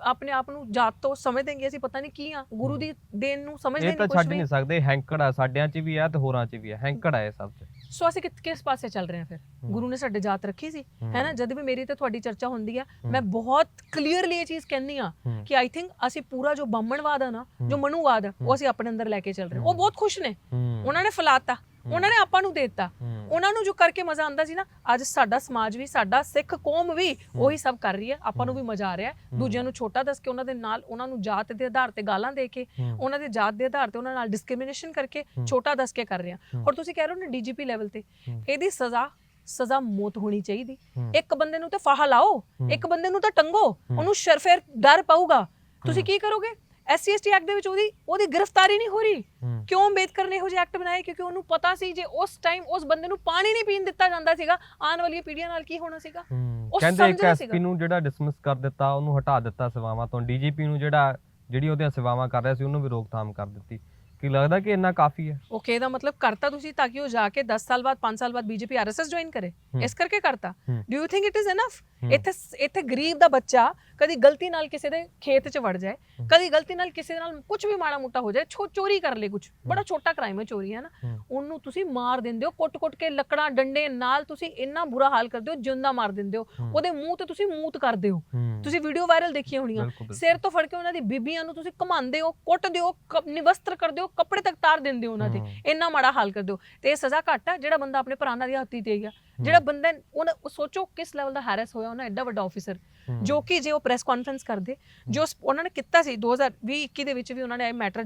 ਆਪਣੇ ਆਪ ਨੂੰ ਜਾਤ ਤੋਂ ਸਮਝਦੇ ਕਿ ਅਸੀਂ ਪਤਾ ਨਹੀਂ ਕੀ ਆ ਗੁਰੂ ਦੀ ਦੇਣ ਨੂੰ ਸਮਝਦੇ ਇਹ ਨਹੀਂ ਤਾਂ ਕੁਝ ਛੱਡ ਵੀ ਨਹੀਂ ਸਕਦੇ ਹੈਂਕੜ ਆ ਸਾਡਿਆਂ 'ਚ ਵੀ ਆ ਤੇ ਹੋਰਾਂ 'ਚ ਵੀ ਆ ਹੈਂਕੜ ਆ ਇਹ ਸਭ 'ਚ ਸੋ ਅਸੀਂ ਕਿਸ ਕਿਸ ਪਾਸੇ ਚੱਲ ਰਹੇ ਹਾਂ ਫਿਰ। ਗੁਰੂ ਨੇ ਸਾਡੇ ਜਾਤ ਰੱਖੀ ਸੀ। ਹੈ ਨਾ ਜਦ ਵੀ ਮੇਰੀ ਤੇ ਤੁਹਾਡੀ ਚਰਚਾ ਹੁੰਦੀ ਆ। ਮੈਂ ਬਹੁਤ ਕਲੀਅਰਲੀ ਇਹ ਚੀਜ਼ ਕਹਿੰਦੀ ਆ ਹੂੰ ਕਿ ਆਈ ਥਿੰਕ ਅਸੀਂ ਪੂਰਾ ਜੋ ਬਾਹਮਣਵਾਦ ਆ ਨਾ ਜੋ। ਮਨੂਵਾਦ ਆ। ਉਹ ਅਸੀਂ ਆਪਣੇ ਅੰਦਰ ਲੈ ਕੇ ਚੱਲ ਰਹੇ ਹਾਂ। ਉਹ। ਬਹੁਤ ਖੁਸ਼ ਨੇ ਹੂੰ ਉਹਨਾਂ ਨੇ ਫਲਾਤਾ ਉਹਨਾਂ ਨੇ ਆਪਾਂ ਨੂੰ ਦੇ ਦਿੱਤਾ ਹੂੰ ਉਹਨਾਂ ਨੂੰ ਜੋ ਕਰਕੇ ਮਜ਼ਾ ਆਉਂਦਾ ਸੀ ਨਾ ਅੱਜ ਸਾਡਾ ਸਮਾਜ ਵੀ ਸਾਡਾ ਸਿੱਖ ਕੌਮ ਵੀ ਉਹੀ ਸਭ ਕਰ ਰਹੀ ਹੈ ਆਪਾਂ ਨੂੰ ਵੀ ਮਜ਼ਾ ਆ ਰਿਹਾ ਦੂਜਿਆਂ ਨੂੰ ਛੋਟਾ ਦੱਸ ਕੇ ਉਹਨਾਂ ਦੇ ਨਾਲ ਉਹਨਾਂ ਨੂੰ ਜਾਤ ਦੇ ਆਧਾਰ ਤੇ ਗਾਲਾਂ ਦੇ ਕੇ। ਉਹਨਾਂ ਦੇ ਜਾਤ ਦੇ ਆਧਾਰ ਤੇ ਉਹਨਾਂ ਨਾਲ ਡਿਸਕ੍ਰਿਮੀਨੇਸ਼ਨ ਕਰਕੇ। ਛੋਟਾ ਦੱਸ ਕੇ ਕਰ ਰਹੇ ਆ। ਔਰ ਤੁਸੀਂ ਕਹਿ ਰਹੇ ਹੋ ਨਾ ਡੀਜੀਪੀ ਲੈਵਲ ਤੇ। ਇਹਦੀ ਸਜ਼ਾ ਸਜ਼ਾ ਮੌਤ ਹੋਣੀ ਚਾਹੀਦੀ। ਇੱਕ ਬੰਦੇ ਨੂੰ ਤੇ ਫਾਹਾ ਲਾਓ। ਇੱਕ ਬੰਦੇ ਨੂੰ ਤਾਂ ਟੰਗੋ ਉਹਨੂੰ ਸ਼ਰਫੇਰ ਡਰ ਪਾਊਗਾ ਤੁਸੀਂ। ਕੀ ਕਰੋਗੇ ਐਸਸੀ ਐਸਟੀ ਐਕਟ ਦੇ ਵਿੱਚ ਉਹਦੀ ਉਹਦੀ ਗ੍ਰਿਫਤਾਰੀ ਨਹੀਂ ਹੋ ਰਹੀ। ਕਿਉਂ ਅੰਬੇਦਕਰ ਨੇ ਇਹੋ ਜਿਹੇ ਐਕਟ ਬਣਾਏ? ਕਿਉਂਕਿ ਉਹਨੂੰ ਪਤਾ ਸੀ ਜੇ ਉਸ ਟਾਈਮ ਉਸ ਬੰਦੇ ਨੂੰ ਪਾਣੀ ਨਹੀਂ ਪੀਣ ਦਿੱਤਾ ਜਾਂਦਾ ਸੀਗਾ ਆਉਣ ਵਾਲੀਆਂ ਪੀੜ੍ਹੀਆਂ ਨਾਲ ਕੀ ਹੋਣਾ ਸੀਗਾ? ਉਹ ਕਹਿੰਦੇ ਇੱਕ ਐਸਪੀ। ਨੂੰ ਜਿਹੜਾ ਡਿਸਮਿਸ ਕਰ ਦਿੱਤਾ ਉਹਨੂੰ ਹਟਾ ਦਿੱਤਾ ਸੇਵਾਵਾਂ ਤੋਂ। ਡੀਜੀਪੀ ਨੂੰ ਜਿਹੜਾ ਜਿਹੜੀ ਉਹਦੀਆਂ ਸੇਵਾਵਾਂ ਕਰ ਰਿਹਾ ਸੀ ਉਹਨੂੰ ਵੀ ਰੋਕਥਾਮ ਕਰ ਦਿੱਤੀ। ਕੀ ਲੱਗਦਾ ਕਿ ਇੰਨਾ ਕਾਫੀ ਹੈ ਓਕੇ ਦਾ ਮਤਲਬ ਕਰਤਾ ਤੁਸੀਂ ਤਾਂ ਕਿ ਉਹ ਜਾ ਕੇ 10 ਸਾਲ ਬਾਅਦ 5 ਸਾਲ ਬਾਅਦ ਬੀਜੇਪੀ ਆਰਐਸਐਸ ਜੁਆਇਨ ਕਰੇ। ਇਸ ਕਰਕੇ ਕਰਤਾ। Do you think it is enough. ਇੱਥੇ ਇੱਥੇ ਗਰੀਬ ਦਾ ਬੱਚਾ ਕਦੀ ਗਲਤੀ ਨਾਲ ਕਿਸੇ ਦੇ ਖੇਤ 'ਚ ਵੜ ਜਾਏ। ਕਦੀ ਗਲਤੀ ਨਾਲ ਕਿਸੇ ਨਾਲ ਕੁਝ ਵੀ ਮਾੜਾ ਮੋਟਾ ਹੋ ਜਾਏ ਛੋ ਚੋਰੀ ਕਰ ਲੇ ਕੁਝ ਬੜਾ ਛੋਟਾ ਕ੍ਰਾਈਮ ਹੈ ਚੋਰੀ ਹੈ ਨਾ। ਉਹਨੂੰ ਤੁਸੀਂ ਮਾਰ ਦਿੰਦੇ ਹੋ ਕੁੱਟ-ਕੁੱਟ ਕੇ ਲੱਕੜਾਂ ਡੰਡੇ ਨਾਲ ਤੁਸੀਂ ਇੰਨਾ ਬੁਰਾ ਹਾਲ ਕਰਦੇ ਹੋ ਜਿੰਦਾ ਮਾਰ ਦਿੰਦੇ ਹੋ। ਉਹਦੇ ਮੂੰਹ ਤੇ ਤੁਸੀਂ ਮੂਤ ਕਰਦੇ ਹੋ ਤੁਸੀਂ ਵੀਡੀਓ ਵਾਇਰਲ ਬਿਲਕੁਲ, ਬਿਲਕੁਲ। ਸਿਰ ਤੋਂ ਫੜ ਕੇ ਉਹਨਾਂ ਦੀ ਬੀਬੀਆਂ ਨੂੰ ਤੁਸੀਂ ਘਮਾਉਂਦੇ ਹੋ ਕੁੱਟਦੇ ਹੋ ਨਿਵਸਤਰ ਕਰਦੇ ਹੋ ਕੱਪੜੇ ਤੱਕ ਤਾਰ ਦਿੰਦੇ ਹੋ ਉਹਨਾਂ ਦੇ। ਇੰਨਾ ਮਾੜਾ ਹਾਲ ਕਰ ਦਿਓ ਤੇ ਇਹ ਸਜ਼ਾ ਘੱਟ ਹੈ ਜਿਹੜਾ ਬੰਦਾ ਆਪਣੇ ਭਰਾਨਾਂ ਦੀ ਹੱਤੀ ਤੇ ਗਿਆ ਜਿਹੜਾ ਬੰਦਾ ਉਹ ਸੋਚੋ ਕਿਸ ਲੈਵਲ ਦਾ ਹੈਰੈਸ ਹੋਇਆ ਉਹਨਾਂ ਐਡਾ ਵੱਡਾ ਆਫੀਸਰ। ਜੋ ਕਿ ਜੇ ਉਹ ਪ੍ਰੈਸ ਕਾਨਫਰੰਸ ਕਰਦੇ ਜੋ ਉਹਨਾਂ ਨੇ ਕੀਤਾ ਸੀ 2020 21 ਦੇ ਵਿੱਚ ਵੀ ਉਹਨਾਂ ਨੇ ਇਹ ਮੈਟਰ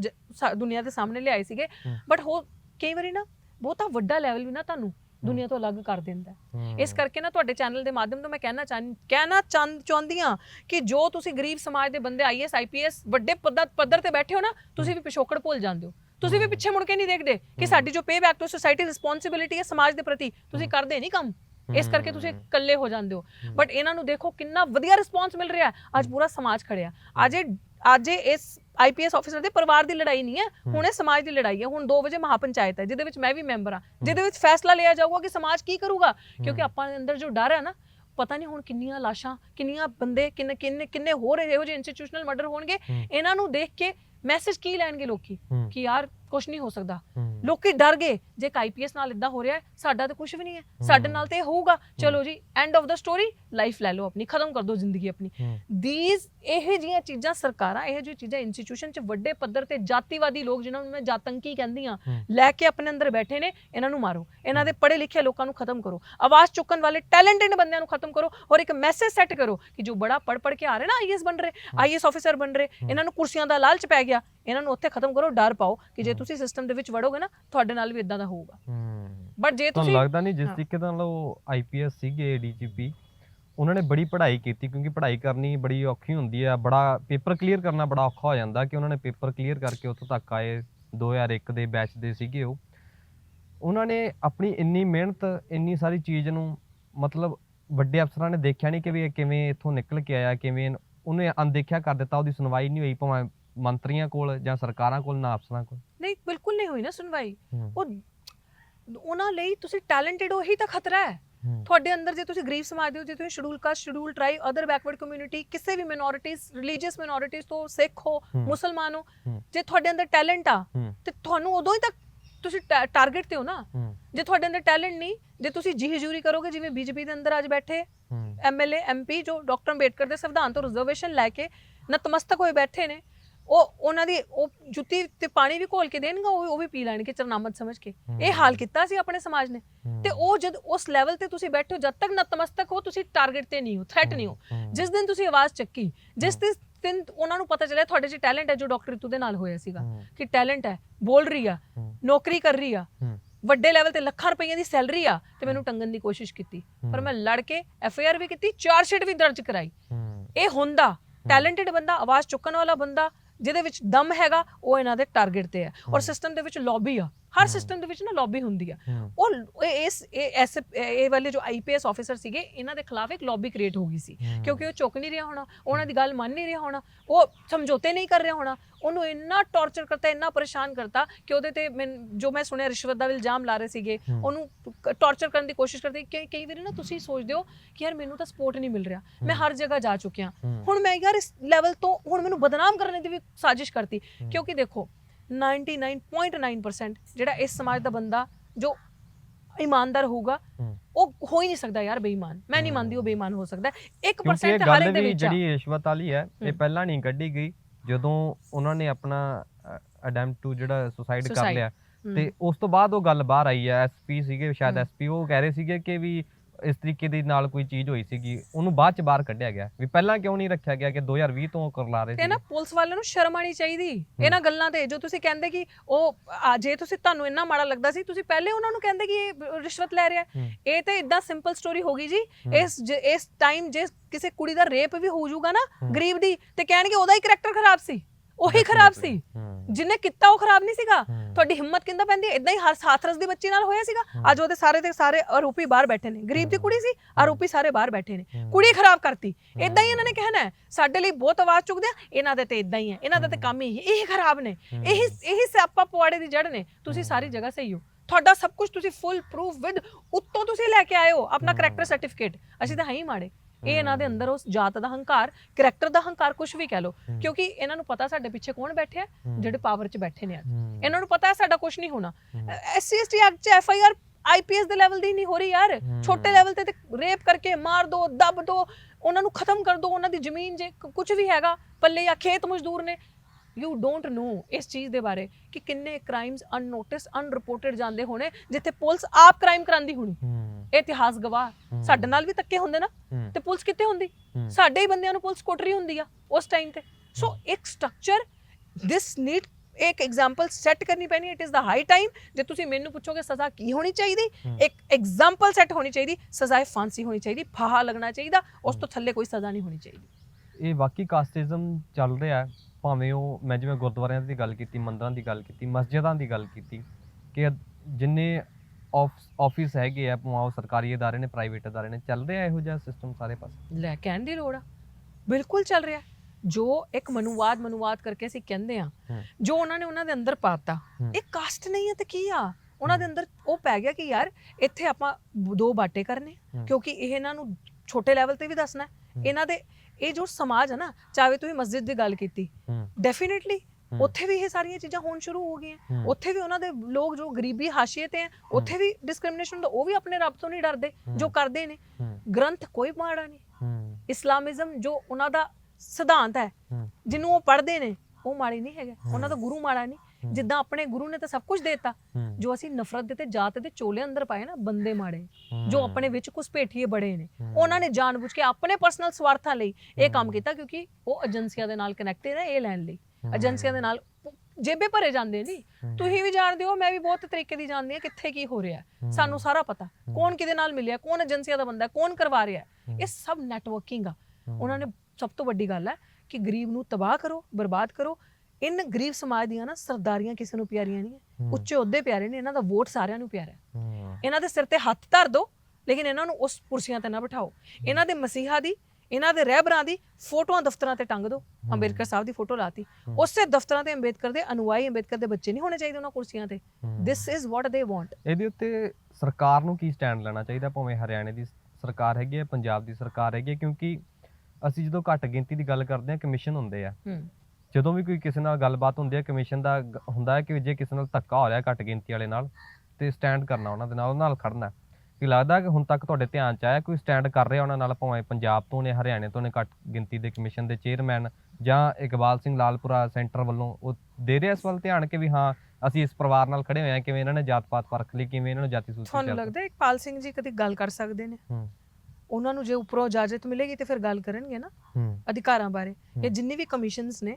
ਦੁਨੀਆ ਦੇ ਸਾਹਮਣੇ ਲਿਆਏ ਸੀਗੇ। ਬਟ ਹੋ ਕਈ ਵਾਰੀ ਨਾ ਬਹੁਤਾ ਵੱਡਾ ਲੈਵਲ ਵੀ ਨਾ ਤੁਹਾਨੂੰ ਦੁਨੀਆ ਤੋਂ ਅਲੱਗ ਕਰ ਦਿੰਦਾ। ਇਸ ਕਰਕੇ ਨਾ ਤੁਹਾਡੇ ਚੈਨਲ ਦੇ ਮਾਧਿਅਮ ਤੋਂ ਮੈਂ ਕਹਿਣਾ ਕਹਿਣਾ ਚਾਹੁੰ- ਚਾਹੁੰਦੀ ਹਾਂ ਕਿ ਜੋ ਤੁਸੀਂ ਗਰੀਬ ਸਮਾਜ ਦੇ ਬੰਦੇ ਆਈਐਸ ਆਈਪੀਐਸ ਵੱਡੇ ਪੱਧਰ ਤੇ ਬੈਠੇ ਹੋ ਨਾ ਤੁਸੀਂ ਵੀ ਪਿਛੋਕੜ ਭੁੱਲ ਜਾਂਦੇ ਹੋ। ਤੁਸੀਂ ਵੀ ਪਿੱਛੇ ਮੁੜ ਕੇ ਨਹੀਂ ਦੇਖਦੇ ਕਿ ਸਾਡੀ ਜੋ pay back to society responsibility ਹੈ ਸਮਾਜ ਦੇ ਪ੍ਰਤੀ ਤੁਸੀਂ ਕਰਦੇ ਨਹੀਂ ਕੰਮ। ਇਸ ਕਰਕੇ ਤੁਸੀਂ ਇਕੱਲੇ ਹੋ ਜਾਂਦੇ ਹੋ। ਬਟ ਇਹਨਾਂ ਨੂੰ ਦੇਖੋ ਕਿੰਨਾ ਵਧੀਆ ਰਿਸਪੌਂਸ ਮਿਲ ਰਿਹਾ ਹੈ। ਅੱਜ ਪੂਰਾ ਸਮਾਜ ਖੜਿਆ। ਅੱਜ ਅੱਜ ਇਸ ਆਈਪੀਐਸ ਆਫੀਸਰ ਦੇ ਪਰਿਵਾਰ ਦੀ ਲੜਾਈ ਨਹੀਂ ਹੈ ਹੁਣ ਇਹ ਸਮਾਜ ਦੀ ਲੜਾਈ ਹੈ ਹੁਣ 2 ਵਜੇ ਮਹਾਪੰਚਾਇਤ ਹੈ ਜਿਹਦੇ ਵਿੱਚ ਮੈਂ ਵੀ ਮੈਂਬਰ ਹਾਂ ਜਿਹਦੇ ਵਿੱਚ ਫੈਸਲਾ ਲਿਆ ਜਾਊਗਾ ਕਿ ਸਮਾਜ ਕੀ ਕਰੂਗਾ ਕਿਉਂਕਿ ਆਪਾਂ ਦੇ ਅੰਦਰ ਜੋ ਡਰ ਹੈ ਨਾ ਪਤਾ ਨਹੀਂ ਹੁਣ ਕਿੰਨੀਆਂ ਲਾਸ਼ਾਂ ਕਿੰਨੀਆਂ ਬੰਦੇ ਕਿੰਨੇ ਕਿੰਨੇ ਕਿੰਨੇ ਹੋਰ ਇਹੋ ਜਿਹੇ ਇੰਸਟੀਟਿਊਸ਼ਨਲ ਮਰਡਰ ਹੋਣਗੇ। ਇਹਨਾਂ ਨੂੰ ਦੇਖ ਕੇ ਮੈਸੇਜ ਕੀ ਲੈਣਗੇ ਲੋਕੀ। ਕਿ ਯਾਰ ਕੁਝ ਨਹੀਂ ਹੋ ਸਕਦਾ। ਹਮ। ਲੋਕੀ ਡਰ ਗਏ ਜੇ ਆਈਪੀਐਸ ਨਾਲ ਇਦਾਂ ਹੋ ਰਿਹਾ ਹੈ ਸਾਡਾ ਤਾਂ ਕੁਝ ਵੀ ਨਹੀਂ ਹੈ। ਸਾਡੇ ਨਾਲ ਤੇ ਇਹ ਹੋਊਗਾ। ਚਲੋ ਜੀ end of the story life ਲੈ ਲਓ ਆਪਣੀ ਖਤਮ ਕਰ ਦਿਓ ਜ਼ਿੰਦਗੀ ਆਪਣੀ। ਹਮ। ਥੀਸ ਇਹ ਜੀਆਂ ਚੀਜ਼ਾਂ ਸਰਕਾਰਾਂ ਇਹ ਜਿਹੀ ਚੀਜ਼ਾਂ ਇੰਸਟੀਟਿਊਸ਼ਨ ਚ ਵੱਡੇ ਪੱਧਰ ਤੇ ਜਾਤੀਵਾਦੀ ਲੋਕ ਜਿਨ੍ਹਾਂ ਨੂੰ ਮੈਂ ਜਾਤੰਕੀ ਕਹਿੰਦੀ ਆ। ਲੈ ਕੇ ਆਪਣੇ ਅੰਦਰ ਬੈਠੇ ਨੇ ਇਹਨਾਂ ਨੂੰ ਮਾਰੋ। ਇਹਨਾਂ ਦੇ ਪੜ੍ਹੇ ਲਿਖੇ ਲੋਕਾਂ ਨੂੰ ਖਤਮ ਕਰੋ। ਆਵਾਜ਼ ਚੁੱਕਣ ਵਾਲੇ ਟੈਲੈਂਟਡ ਬੰਦਿਆਂ ਨੂੰ ਖਤਮ ਕਰੋ ਔਰ ਇੱਕ ਮੈਸੇਜ ਸੈੱਟ ਕਰੋ ਕਿ ਜੋ ਬੜਾ ਪੜ੍ਹ ਪੜ੍ਹ ਕੇ ਆ ਰਹੇ ਨਾ ਆਈਐਸ ਬਣ ਰਹੇ ਆਈਐਸ ਆਫੀਸਰ ਬਣ ਰਹੇ ਇਹਨਾਂ ਨੂੰ ਕੁਰਸੀਆਂ ਦਾ ਲਾਲਚ ਪੈ ਗਿਆ। ਇਹਨਾਂ ਨੂੰ ਉੱਥੇ ਖਤਮ ਕਰੋ ਡਰ ਪਾਓ ਕਿ ਜੇ ਤੁਸੀਂ ਸਿਸਟਮ ਦੇ ਵਿੱਚ ਵੜੋਗੇ ਨਾ ਤੁਹਾਡੇ ਨਾਲ ਵੀ ਇਦਾਂ ਦਾ ਹੋਊਗਾ ਹਮ। ਬਟ ਜੇ ਤੁਹਾਨੂੰ ਤੁਸੀਂ ਲੱਗਦਾ ਨਹੀਂ ਜਿਸ ਹਾਂ। ਤਰੀਕੇ ਨਾਲ ਉਹ ਆਈਪੀਐਸ ਸੀਗੇ ਡੀਜੀਪੀ ਉਹਨਾਂ ਨੇ ਬੜੀ ਪੜ੍ਹਾਈ ਕੀਤੀ ਕਿਉਂਕਿ ਪੜ੍ਹਾਈ ਕਰਨੀ ਬੜੀ ਔਖੀ ਹੁੰਦੀ ਹੈ ਬੜਾ ਪੇਪਰ ਕਲੀਅਰ ਕਰਨਾ ਬੜਾ ਔਖਾ ਹੋ ਜਾਂਦਾ ਕਿ ਉਹਨਾਂ ਨੇ ਪੇਪਰ ਕਲੀਅਰ ਕਰਕੇ ਉੱਥੋਂ ਤੱਕ ਆਏ 2001 ਦੇ ਬੈਚ ਦੇ ਸੀਗੇ ਉਹ ਉਹਨਾਂ ਨੇ ਆਪਣੀ ਇੰਨੀ ਮਿਹਨਤ ਇੰਨੀ ਸਾਰੀ ਚੀਜ਼ ਨੂੰ ਮਤਲਬ ਵੱਡੇ ਅਫਸਰਾਂ ਨੇ ਦੇਖਿਆ ਨਹੀਂ ਕਿ ਵੀ ਇਹ ਕਿਵੇਂ ਇੱਥੋਂ ਨਿਕਲ ਕੇ ਆਇਆ ਕਿਵੇਂ ਉਹਨੇ ਅਣਦੇਖਿਆ ਕਰ ਦਿੱਤਾ ਉਹਦੀ ਸੁਣਵਾਈ ਨਹੀਂ ਹੋਈ ਭਾਵੇਂ ਮੰਤਰੀਆਂ ਕੋਲ ਜਾਂ ਸਰਕਾਰਾਂ ਕੋਲ ਨਾ ਅਫਸਰਾਂ ਕੋਲ? ਨਹੀਂ ਬਿਲਕੁਲ ਨਹੀਂ ਹੋਈ ਨਾ ਸੁਣਵਾਈ। ਉਹ ਉਹਨਾਂ ਲਈ ਤੁਸੀਂ ਟੈਲੈਂਟਡ ਹੋ ਹੀ ਤਾਂ ਖਤਰਾ ਹੈ। ਤੁਹਾਡੇ ਅੰਦਰ ਜੇ ਤੁਸੀਂ ਗਰੀਬ ਸਮਾਜ ਦੇ ਹੋ ਜੇ ਤੁਸੀਂ schedule caste schedule tribe other backward community ਕਿਸੇ ਵੀ ਮਿਨੋਰਿਟੀਜ਼ ਰਿਲੀਜੀਅਸ ਮਿਨੋਰਿਟੀਜ਼ ਤੋਂ ਸਿੱਖ ਹੋ। ਮੁਸਲਮਾਨ ਹੋ। ਜੇ ਤੁਹਾਡੇ ਅੰਦਰ ਟੈਲੈਂਟ ਆ ਤੇ ਤੁਹਾਨੂੰ ਉਦੋਂ ਹੀ ਤੱਕ ਤੁਸੀਂ ਟਾਰਗੇਟ ਤੇ ਹੋ ਨਾ। ਜੇ ਤੁਹਾਡੇ ਅੰਦਰ ਟੈਲੈਂਟ ਨਹੀਂ ਜੇ ਤੁਸੀਂ ਜੀ ਹਜ਼ੂਰੀ ਕਰੋਗੇ ਜਿਵੇਂ ਬੀਜੇਪੀ ਦੇ ਅੰਦਰ ਅੱਜ ਬੈਠੇ ਐਮਐਲਏ ਐਮਪੀ ਜੋ ਡਾਕਟਰ ਅੰਬੇਡਕਰ ਦੇ ਸੰਵਿਧਾਨ ਤੋਂ ਰਿਜ਼ਰਵੇਸ਼ਨ ਲੈ ਕੇ ਨਤਮਸਤਕ ਹੋਏ ਬੈਠੇ ਨੇ ਉਹ ਉਹਨਾਂ ਦੀ ਉਹ ਜੁੱਤੀ ਤੇ ਪਾਣੀ ਵੀ ਘੋਲ ਕੇ ਦੇਣਗਾ ਉਹ ਵੀ- ਉਹ ਵੀ ਪੀ ਲੈਣਗੇ ਚਰਨਾਮਤ ਸਮਝ ਕੇ। ਇਹ ਹਾਲ ਕੀਤਾ ਸੀ ਆਪਣੇ ਸਮਾਜ ਨੇ। ਤੇ ਉਹ ਜਦ ਉਸ ਲੈਵਲ ਤੇ ਤੁਸੀਂ ਬੈਠੇ ਜਦ ਤੱਕ ਨਤਮਸਤਕ ਹੋ ਤੁਸੀਂ ਟਾਰਗੇਟ ਤੇ ਨਹੀਂ ਹੋ ਥ੍ਰੈਟ ਨਹੀਂ ਹੋ। ਜਿਸ ਦਿਨ ਤੁਸੀਂ ਆਵਾਜ਼ ਚੱਕੀ ਜਿਸ ਦਿਨ- ਉਹਨਾਂ ਨੂੰ ਪਤਾ ਚੱਲਿਆ ਤੁਹਾਡੇ 'ਚ ਟੈਲੈਂਟ ਹੈ ਜੋ ਡਾਕਟਰ ਰਿਤੂ ਦੇ ਨਾਲ ਹੋਇਆ ਸੀਗਾ ਕਿ ਟੈਲੈਂਟ ਹੈ ਬੋਲ ਰਹੀ ਆ ਨੌਕਰੀ ਕਰ ਰਹੀ ਆ ਵੱਡੇ ਲੈਵਲ ਤੇ ਲੱਖਾਂ ਰੁਪਈਆਂ ਦੀ ਸੈਲਰੀ ਆ ਤੇ ਮੈਨੂੰ ਟੰਗਣ ਦੀ ਕੋਸ਼ਿਸ਼ ਕੀਤੀ। ਪਰ ਮੈਂ ਲੜ ਕੇ ਐਫ ਆਈ ਆਰ ਵੀ ਕੀਤੀ ਚਾਰਜ ਸ਼ੀਟ ਵੀ ਦਰਜ ਕਰਾਈ। ਇਹ ਹੁੰਦਾ ਟੈਲੈਂਟਡ ਬੰਦਾ ਆਵਾਜ਼ ਚੁੱਕਣ ਵਾਲਾ ਬੰਦਾ ਜਿਹਦੇ ਵਿੱਚ ਦਮ ਹੈਗਾ ਉਹ ਇਹਨਾਂ ਦੇ ਟਾਰਗੇਟ ਤੇ ਹੈ। ਔਰ ਸਿਸਟਮ ਦੇ ਵਿੱਚ ਲੌਬੀ ਆ। ਹਰ ਸਿਸਟਮ ਦੇ ਵਿੱਚ ਨਾ ਲੌਬੀ ਹੁੰਦੀ ਆ। ਉਹ ਇਹ- ਇਸ ਇਹ ਵਾਲੇ ਜੋ ਆਈਪੀਐਸ ਆਫੀਸਰ ਸੀਗੇ ਇਹਨਾਂ ਦੇ ਖਿਲਾਫ ਇੱਕ ਲੌਬੀ ਕ੍ਰੀਏਟ ਹੋ ਗਈ ਸੀ। ਕਿਉਂਕਿ ਉਹ ਚੁੱਕ ਨਹੀਂ ਰਿਹਾ ਹੋਣਾ ਉਹਨਾਂ ਦੀ ਗੱਲ ਮੰਨ ਨਹੀਂ ਰਿਹਾ ਹੋਣਾ ਉਹ ਸਮਝੌਤੇ ਨਹੀਂ ਕਰ ਰਿਹਾ ਹੋਣਾ ਉਹਨੂੰ ਇੰਨਾ ਟੌਰਚਰ ਕਰਤਾ ਇੰਨਾ ਪਰੇਸ਼ਾਨ ਕਰਤਾ ਕਿ ਉਹਦੇ ਤੇ ਜੋ ਮੈਂ ਸੁਣਿਆ ਰਿਸ਼ਵਤ ਦਾ ਇਲਜ਼ਾਮ ਲਾ ਰਹੇ ਸੀਗੇ। ਉਹਨੂੰ ਟੌਰਚਰ ਕਰਨ ਦੀ ਕੋਸ਼ਿਸ਼ ਕਰਦੇ। ਕਈ ਕਈ ਵਾਰੀ ਨਾ ਤੁਸੀਂ ਸੋਚਦੇ ਹੋ ਕਿ ਯਾਰ ਮੈਨੂੰ ਤਾਂ ਸਪੋਰਟ ਨਹੀਂ ਮਿਲ ਰਿਹਾ। ਮੈਂ ਹਰ ਜਗ੍ਹਾ ਜਾ ਚੁੱਕਿਆ। ਹੁਣ ਮੈਂ ਯਾਰ ਇਸ ਲੈਵਲ ਤੋਂ ਹੁਣ ਮੈਨੂੰ ਬਦਨਾਮ ਕਰਨ ਦੀ ਵੀ ਸਾਜ਼ਿਸ਼ ਕਰਤੀ। ਕਿਉਂਕਿ ਦੇਖੋ 99.9% ਜਿਹੜਾ ਇਸ ਸਮਾਜ ਦਾ ਬੰਦਾ ਜੋ ਇਮਾਨਦਾਰ ਹੋਊਗਾ। ਉਹ ਹੋ ਹੀ ਨਹੀਂ ਸਕਦਾ ਯਾਰ ਬੇਈਮਾਨ ਮੈਂ ਨਹੀਂ ਮੰਨਦੀ ਉਹ ਬੇਈਮਾਨ ਹੋ ਸਕਦਾ ਹੈ। ਇੱਕ ਕਿਉਂਕਿ ਇਹ 1% ਹਰ ਇੱਕ ਦੇ ਵਿੱਚ। ਜਿਹੜੀ ਰਿਸ਼ਵਤ ਵਾਲੀ ਹੈ ਇਹ। ਪਹਿਲਾਂ ਨਹੀਂ ਕੱਢੀ ਗਈ ਜਦੋਂ ਉਹਨਾਂ ਨੇ ਆਪਣਾ ਅਡੈਂਪਟ ਟੂ ਜਿਹੜਾ ਸੁਸਾਈਡ ਕਰ ਲਿਆ। ਤੇ ਉਸ ਤੋਂ ਬਾਅਦ ਉਹ ਗੱਲ ਬਾਹਰ ਆਈ ਹੈ ਐਸਪੀ ਸੀਗੇ ਸ਼ਾਇਦ। ਐਸਪੀ ਉਹ ਕਹਿ ਰਹੇ ਸੀਗੇ ਕਿ ਵੀ ਇਸ ਤਰੀਕੇ ਦੀ ਨਾਲ ਕੋਈ ਚੀਜ਼ ਹੋਈ ਸੀਗੀ ਉਹਨੂੰ ਬਾਅਦ ਚ ਬਾਹਰ ਕੱਢਿਆ ਗਿਆ ਵੀ ਪਹਿਲਾਂ ਕਿਉਂ ਨਹੀਂ ਰੱਖਿਆ ਗਿਆ ਕਿ 2020 ਤੋਂ ਕਰਲਾ ਰਹੇ ਤੇ ਸੀ ਨਾ ਪੁਲਿਸ ਵਾਲਿਆਂ ਨੂੰ ਸ਼ਰਮ ਆਣੀ ਚਾਹੀਦੀ। ਇਹਨਾਂ ਗੱਲਾਂ ਤੇ ਜੋ ਤੁਸੀਂ ਕਹਿੰਦੇ ਕਿ ਉਹ ਆ, ਜੇ ਤੁਸੀਂ ਤੁਹਾਨੂੰ ਇੰਨਾ ਮਾੜਾ ਲੱਗਦਾ ਸੀ ਤੁਸੀਂ ਪਹਿਲੇ ਉਹਨਾਂ ਨੂੰ ਕਹਿੰਦੇ ਕਿ ਇਹ ਰਿਸ਼ਵਤ ਲੈ ਰਿਹਾ। ਹੈ। ਇਹ ਤੇ ਇਦਾਂ ਸਿੰਪਲ ਸਟੋਰੀ ਹੋ ਗਈ ਜੀ। ਇਸ ਜ- ਇਸ ਟਾਈਮ ਜੇ ਕਿਸੇ ਕੁੜੀ ਦਾ ਰੇਪ ਵੀ ਹੋ ਜਾਊਗਾ ਨਾ ਗਰੀਬ ਦੀ ਤੇ ਕਹਿਣਗੇ ਉਹਦਾ ਹੀ ਕਰੈਕਟਰ ਖਰਾਬ ਸੀ। ਉਹੀ ਖਰਾਬ ਸੀ। ਜਿਹਨੇ ਕੀਤਾ ਉਹ ਖਰਾਬ ਨਹੀਂ ਸੀਗਾ। ਤੁਹਾਡੀ ਹਿੰਮਤ ਕਿੰਦਾ ਪੈਂਦੀ ਇਦਾਂ ਹੀ ਹਰ ਸਾਥਰਸ ਦੀ ਬੱਚੀ ਨਾਲ ਹੋਇਆ ਸੀਗਾ। ਅੱਜ ਉਹਦੇ ਸਾਰੇ ਦੇ ਸਾਰੇ ਆਰੋਪੀ ਬਾਹਰ ਬੈਠੇ ਨੇ। ਗਰੀਬ ਦੀ ਕੁੜੀ ਸੀ ਆਰੋਪੀ ਸਾਰੇ ਬਾਹਰ ਬੈਠੇ ਨੇ। ਕੁੜੀ ਖਰਾਬ ਕਰਤੀ। ਇਦਾਂ ਹੀ ਇਹਨਾਂ ਨੇ ਕਹਿਣਾ ਹੈ ਸਾਡੇ ਲਈ ਬਹੁਤ ਆਵਾਜ਼ ਚੁੱਕਦੇ ਆ ਇਹਨਾਂ ਦੇ ਤੇ ਇਦਾਂ ਹੀ ਹੈ। ਇਹਨਾਂ ਦਾ ਤੇ ਕੰਮ ਹੀ। ਇਹ ਖਰਾਬ ਨੇ। ਇਹੀ ਇਹੀ ਸਿਆਪਾ ਪਵਾੜੇ ਦੀ ਜੜ ਨੇ। ਤੁਸੀਂ ਸਾਰੀ ਜਗ੍ਹਾ ਸਹੀ ਹੋ। ਤੁਹਾਡਾ ਸਭ ਕੁਝ ਤੁਸੀਂ ਫੁੱਲ ਪ੍ਰੂਫ ਵਿਦ ਉੱਤੋਂ ਤੁਸੀਂ ਲੈ ਕੇ ਆਏ ਹੋ। ਆਪਣਾ ਕਰੈਕਟਰ ਸਰਟੀਫਿਕੇਟ ਅਸੀਂ ਤਾਂ ਹੈ ਹੀ ਮਾੜੇ। ਇਹ ਇਹਨਾਂ ਦੇ ਅੰਦਰ ਉਸ ਜਾਤ ਦਾ ਹੰਕਾਰ ਕਰੈਕਟਰ ਦਾ ਹੰਕਾਰ ਕੁਝ ਵੀ ਕਹਿ ਲਓ ਕਿਉਂਕਿ ਇਹਨਾਂ ਨੂੰ ਪਤਾ ਸਾਡੇ ਪਿੱਛੇ ਕੌਣ ਬੈਠੇ ਆ ਜਿਹੜੇ ਪਾਵਰ 'ਚ ਬੈਠੇ ਨੇ ਅੱਜ। ਇਹਨਾਂ ਨੂੰ ਪਤਾ ਹੈ ਸਾਡਾ ਕੁਝ ਨਹੀਂ ਹੋਣਾ। ਐਸਸੀ ਐਸਟੀ ਐਕਟ 'ਚ ਐਫ ਆਈ ਆਰ ਆਈਪੀਐਸ ਦੇ ਲੈਵਲ ਦੀ ਨਹੀਂ ਹੋ ਰਹੀ ਯਾਰ। ਛੋਟੇ ਲੈਵਲ ਤੇ ਰੇਪ ਕਰਕੇ ਮਾਰ ਦੋ ਦਬ ਦੋ ਉਹਨਾਂ ਨੂੰ ਖਤਮ ਕਰ ਦੋ ਉਹਨਾਂ ਦੀ ਜ਼ਮੀਨ ਜੇ ਕੁਝ ਵੀ ਹੈਗਾ ਪੱਲੇ ਜਾਂ ਖੇਤ ਮਜ਼ਦੂਰ ਨੇ। ਯੂ ਡੋਂਟ ਨੋ ਇਸ ਚੀਜ਼ ਦੇ ਬਾਰੇ ਕਿ ਕਿੰਨੇ ਕ੍ਰਾਈਮਸ ਅਨਨੋਟਿਸ ਅਨਰਿਪੋਰਟਡ ਜਾਂਦੇ ਹੋਣੇ ਜਿੱਥੇ ਪੁਲਿਸ ਆਪ ਕ੍ਰਾਈਮ ਕਰਾਂਦੀ ਹੋਣੀ। ਇਹ ਇਤਿਹਾਸ ਗਵਾਹ। ਸਾਡੇ ਨਾਲ ਵੀ ਧੱਕੇ ਹੁੰਦੇ ਨਾ। ਤੇ ਪੁਲਿਸ ਕਿੱਥੇ ਹੁੰਦੀ। ਸਾਡੇ ਹੀ ਬੰਦਿਆਂ ਨੂੰ ਪੁਲਿਸ ਕੁੱਟ ਰਹੀ ਹੁੰਦੀ ਆ ਉਸ ਟਾਈਮ ਤੇ ਸੋ ਇੱਕ ਸਟਰਕਚਰ ਦਿਸ ਨੀਡ ਇੱਕ ਐਗਜ਼ਾਮਪਲ ਸੈੱਟ ਕਰਨੀ ਪੈਣੀ it is the high time ਜੇ ਤੁਸੀਂ ਮੈਨੂੰ ਪੁੱਛੋਗੇ ਸਜ਼ਾ ਕੀ ਹੋਣੀ ਚਾਹੀਦੀ। ਇੱਕ ਐਗਜ਼ਾਮਪਲ ਸੈੱਟ ਹੋਣੀ ਚਾਹੀਦੀ ਸਜ਼ਾਏ ਫਾਂਸੀ ਹੋਣੀ ਚਾਹੀਦੀ ਫਾਹਾ ਲੱਗਣਾ ਚਾਹੀਦਾ ਉਸ ਤੋਂ ਥੱਲੇ ਕੋਈ ਸਜ਼ਾ ਨਹੀਂ ਹੋਣੀ ਚਾਹੀਦੀ ਇਹ ਵਾਕਈ ਕਾਸਟਿਜ਼ਮ ਚੱਲ ਰਿਹਾ ਭਾਵੇਂ ਉਹ ਮੈਂ ਜਿਵੇਂ ਗੁਰਦੁਆਰਿਆਂ ਦੀ ਗੱਲ ਕੀਤੀ ਮੰਦਰਾਂ ਦੀ ਗੱਲ ਕੀਤੀ ਮਸਜਿਦਾਂ ਦੀ ਗੱਲ ਕੀਤੀ ਕਿ ਜਿੰਨੇ ਆਫਿਸ ਹੈਗੇ ਆ ਭਾਵੇਂ ਉਹ ਸਰਕਾਰੀ ادارے ਨੇ ਪ੍ਰਾਈਵੇਟ ادارے ਨੇ ਚੱਲ ਰਿਹਾ ਇਹੋ ਜਿਹਾ ਸਿਸਟਮ ਸਾਰੇ ਪਾਸੇ ਲੈ ਕਹਿਣ ਦੀ ਲੋੜ ਆ ਬਿਲਕੁਲ ਚੱਲ ਰਿਹਾ ਜੋ ਇੱਕ ਮਨੂਵਾਦ ਮਨੂਵਾਦ ਕਰਕੇ ਅਸੀਂ ਕਹਿੰਦੇ ਆ ਹੂੰ। ਜੋ ਉਹਨਾਂ ਨੇ ਉਹਨਾਂ ਦੇ ਅੰਦਰ ਪਾਤਾ ਹੂੰ। ਇਹ ਕਾਸਟ ਨਹੀਂ ਹੈ ਤੇ ਕੀ ਆ ਉਹਨਾਂ ਦੇ ਅੰਦਰ ਉਹ ਪੈ ਗਿਆ ਕਿ ਯਾਰ ਇੱਥੇ ਆਪਾਂ ਦੋ ਬਾਟੇ ਕਰਨੇ ਹੂੰ। ਕਿਉਂਕਿ ਇਹ ਇਹਨਾਂ ਨੂੰ ਛੋਟੇ ਲੈਵਲ ਤੇ ਵੀ ਦੱਸਣਾ ਹੈ। ਹੂੰ। ਇਹਨਾਂ ਦੇ ਇਹ ਜੋ ਸਮਾਜ ਹੈ ਨਾ ਚਾਹੇ ਤੁਸੀਂ ਮਸਜਿਦ ਦੀ ਗੱਲ ਕੀਤੀ ਹੂੰ ਡੈਫੀਨਿਟਲੀ ਹੂੰ। ਉੱਥੇ ਵੀ ਇਹ ਸਾਰੀਆਂ ਚੀਜ਼ਾਂ ਹੋਣ ਸ਼ੁਰੂ ਹੋ ਗਈਆਂ। ਉੱਥੇ ਵੀ ਉਹਨਾਂ ਦੇ ਲੋਕ ਜੋ ਗਰੀਬੀ ਹਾਸ਼ੀਏ ਤੇ ਹੈ ਉੱਥੇ ਵੀ ਡਿਸਕ੍ਰਿਮੀਨੇਸ਼ਨ ਦਾ ਉਹ ਵੀ ਆਪਣੇ ਰੱਬ ਤੋਂ ਨਹੀਂ ਡਰਦੇ ਜੋ। ਕਰਦੇ ਨੇ। ਗ੍ਰੰਥ ਕੋਈ ਮਾੜਾ ਨਹੀਂ। ਇਸਲਾਮਿਜ਼ਮ ਜੋ ਉਹਨਾਂ ਦਾ ਸਿਧਾਂਤ ਹੈ ਜਿਹਨੂੰ ਉਹ ਪੜ੍ਹਦੇ ਨੇ ਉਹ ਮਾੜੀ ਨਹੀਂ ਹੈਗਾ। ਉਹਨਾਂ ਦਾ ਗੁਰੂ ਮਾੜਾ ਨਹੀਂ। ਜਿੱਦਾਂ ਆਪਣੇ ਗੁਰੂ ਨੇ ਤਾਂ ਸਭ ਕੁਝ ਦੇਤਾ। ਜੋ ਅਸੀਂ ਨਫ਼ਰਤ ਦੇ ਤੇ ਜਾਤ ਦੇ ਚੋਲੇ ਅੰਦਰ ਪਾਏ ਨਾ ਬੰਦੇ ਮਾੜੇ। ਜੋ। ਆਪਣੇ ਵਿੱਚ ਘੁਸਪੈਠੀਏ ਬੜੇ ਨੇ। ਉਹਨਾਂ ਨੇ ਜਾਣਬੁੱਝ ਕੇ ਆਪਣੇ ਪਰਸਨਲ ਸਵਾਰਥਾਂ ਲਈ ਇਹ ਕੰਮ। ਕੀਤਾ ਕਿਉਂਕਿ ਉਹ ਏਜੰਸੀਆਂ ਦੇ ਨਾਲ ਕਨੈਕਟਡ ਹੈ ਇਹ ਲੈਣ ਲਈ। ਏਜੰਸੀਆਂ ਦੇ ਨਾਲ ਜੇਬੇ ਭਰੇ ਜਾਂਦੇ ਜੀ। ਤੁਸੀਂ ਵੀ ਜਾਣਦੇ ਹੋ ਮੈਂ ਵੀ ਬਹੁਤ ਤਰੀਕੇ ਦੀ ਜਾਣਦੀ ਹਾਂ ਕਿੱਥੇ ਕੀ ਹੋ ਰਿਹਾ। ਸਾਨੂੰ ਸਾਰਾ ਪਤਾ। ਕੌਣ ਕਿਹਦੇ ਨਾਲ ਮਿਲਿਆ ਕੌਣ ਏਜੰਸੀਆਂ ਦਾ ਬੰਦਾ ਕੌਣ ਕਰਵਾ ਰਿਹਾ। ਇਹ ਸਭ ਨੈਟਵਰਕਿੰਗ ਆ। ਉਹਨਾਂ ਨੇ ਸਭ ਤੋਂ ਵੱਡੀ ਗੱਲ ਹੈ ਕਿ ਗਰੀਬ ਨੂੰ ਤਬਾਹ ਕਰੋ ਬਰਬਾਦ ਕਰੋ। ਇਨ ਗਰੀਬ ਸਮਾਜ ਦੀਆਂ ਨਾ ਸਰਦਾਰੀਆਂ ਕਿਸੇ ਨੂੰ ਪਿਆਰੀਆਂ ਨਹੀਂ। ਉੱਚੇ ਅਹੁਦੇ ਪਿਆਰੇ ਨੇ ਇਹਨਾਂ ਦਾ ਵੋਟ ਸਾਰਿਆਂ ਨੂੰ ਪਿਆਰਾ ਹੈ। ਇਹਨਾਂ ਦੇ ਸਿਰ ਤੇ ਹੱਥ ਧਰ ਦਿਓ ਲੇਕਿਨ ਇਹਨਾਂ ਨੂੰ ਉਸ ਕੁਰਸੀਆਂ ਤੇ ਨਾ ਬਿਠਾਓ। ਇਹਨਾਂ ਦੇ ਮਸੀਹਾ ਦੀ ਇਹਨਾਂ ਦੇ ਰਹਿਬਰਾਂ ਦੀ ਫੋਟੋਆਂ ਦਫ਼ਤਰਾਂ ਤੇ ਟੰਗ ਦਿਓ। ਅੰਬੇਦਕਰ ਸਾਹਿਬ ਦੀ ਫੋਟੋ ਲਾਤੀ। ਉਸੇ ਦਫ਼ਤਰਾਂ ਤੇ ਅੰਬੇਦਕਰ ਦੇ ਅਨੁਆਈ ਅੰਬੇਦਕਰ ਦੇ ਬੱਚੇ ਨਹੀਂ ਹੋਣੇ ਚਾਹੀਦੇ ਉਹਨਾਂ ਕੁਰਸੀਆਂ ਤੇ। This is what they want ਇਹਦੇ ਉੱਤੇ ਸਰਕਾਰ ਨੂੰ ਕੀ ਸਟੈਂਡ ਲੈਣਾ ਚਾਹੀਦਾ? ਭਾਵੇਂ ਹਰਿਆਣੇ ਦੀ ਸਰਕਾਰ ਹੈਗੀ ਹੈ ਪੰਜਾਬ ਦੀ ਸਰਕਾਰ ਹੈਗੀ ਹੈ ਕਿਉਂਕਿ ਅਸੀਂ ਜਦੋਂ ਘੱਟ ਗਿਣਤੀ ਦੀ ਗੱਲ ਕਰਦੇ ਹਾਂ ਕਮਿਸ਼ਨ ਹੁੰਦੇ ਆ। ਜਦੋਂ ਵੀ ਕੋਈ ਕਿਸੇ ਨਾਲ ਗੱਲਬਾਤ ਹੁੰਦੀ ਹੈ ਕਮਿਸ਼ਨ ਦਾ ਹੁੰਦਾ ਹੈ ਕਿ ਜੇ ਕਿਸੇ ਨਾਲ ਧੱਕਾ ਹੋ ਰਿਹਾ ਘੱਟ ਗਿਣਤੀ ਵਾਲੇ ਨਾਲ ਤੇ ਸਟੈਂਡ ਕਰਨਾ ਉਹਨਾਂ ਦੇ ਨਾਲ ਉਹਨਾਂ ਨਾਲ ਖੜਨਾ ਕੀ ਲੱਗਦਾ ਕਿ ਹੁਣ ਤੱਕ ਤੁਹਾਡੇ ਧਿਆਨ ਚ ਆਇਆ ਕੋਈ ਸਟੈਂਡ ਕਰ ਰਿਹਾ ਉਹਨਾਂ ਨਾਲ ਭਾਵੇਂ ਪੰਜਾਬ ਤੋਂ ਨੇ ਹਰਿਆਣੇ ਤੋਂ ਨੇ ਘੱਟ ਗਿਣਤੀ ਦੇ ਕਮਿਸ਼ਨ ਦੇ ਚੇਅਰਮੈਨ ਜਾਂ ਇਕਬਾਲ ਸਿੰਘ ਲਾਲਪੁਰਾ ਸੈਂਟਰ ਵੱਲੋਂ ਉਹ ਦੇ ਰਿਹਾ ਇਸ ਵੱਲ ਧਿਆਨ ਕਿ ਵੀ ਹਾਂ ਅਸੀਂ ਇਸ ਪਰਿਵਾਰ ਨਾਲ ਖੜੇ ਹੋਏ ਹਾਂ ਕਿਵੇਂ ਇਹਨਾਂ ਨੇ ਜਾਤ-ਪਾਤ ਪਰਖ ਲਈ ਕਿਵੇਂ ਇਹਨਾਂ ਨੂੰ ਜਾਤੀ ਸੂਚੀ ਤੁਹਾਨੂੰ ਲੱਗਦਾ ਇਕਬਾਲ ਸਿੰਘ ਜੀ ਕਦੀ ਗੱਲ ਕਰ ਸਕਦੇ ਨੇ? ਹੂੰ। ਉਹਨਾਂ ਨੂੰ ਜੇ ਉੱਪਰੋਂ ਇਜਾਜ਼ਤ ਮਿਲੇਗੀ ਤੇ ਫਿਰ ਗੱਲ ਕਰਨਗੇ ਨਾ ਹੂੰ। ਅਧਿਕਾਰਾਂ ਬਾਰੇ। ਇਹ। ਜਿੰਨੀ ਵੀ ਕਮਿਸ਼ਨਸ ਨੇ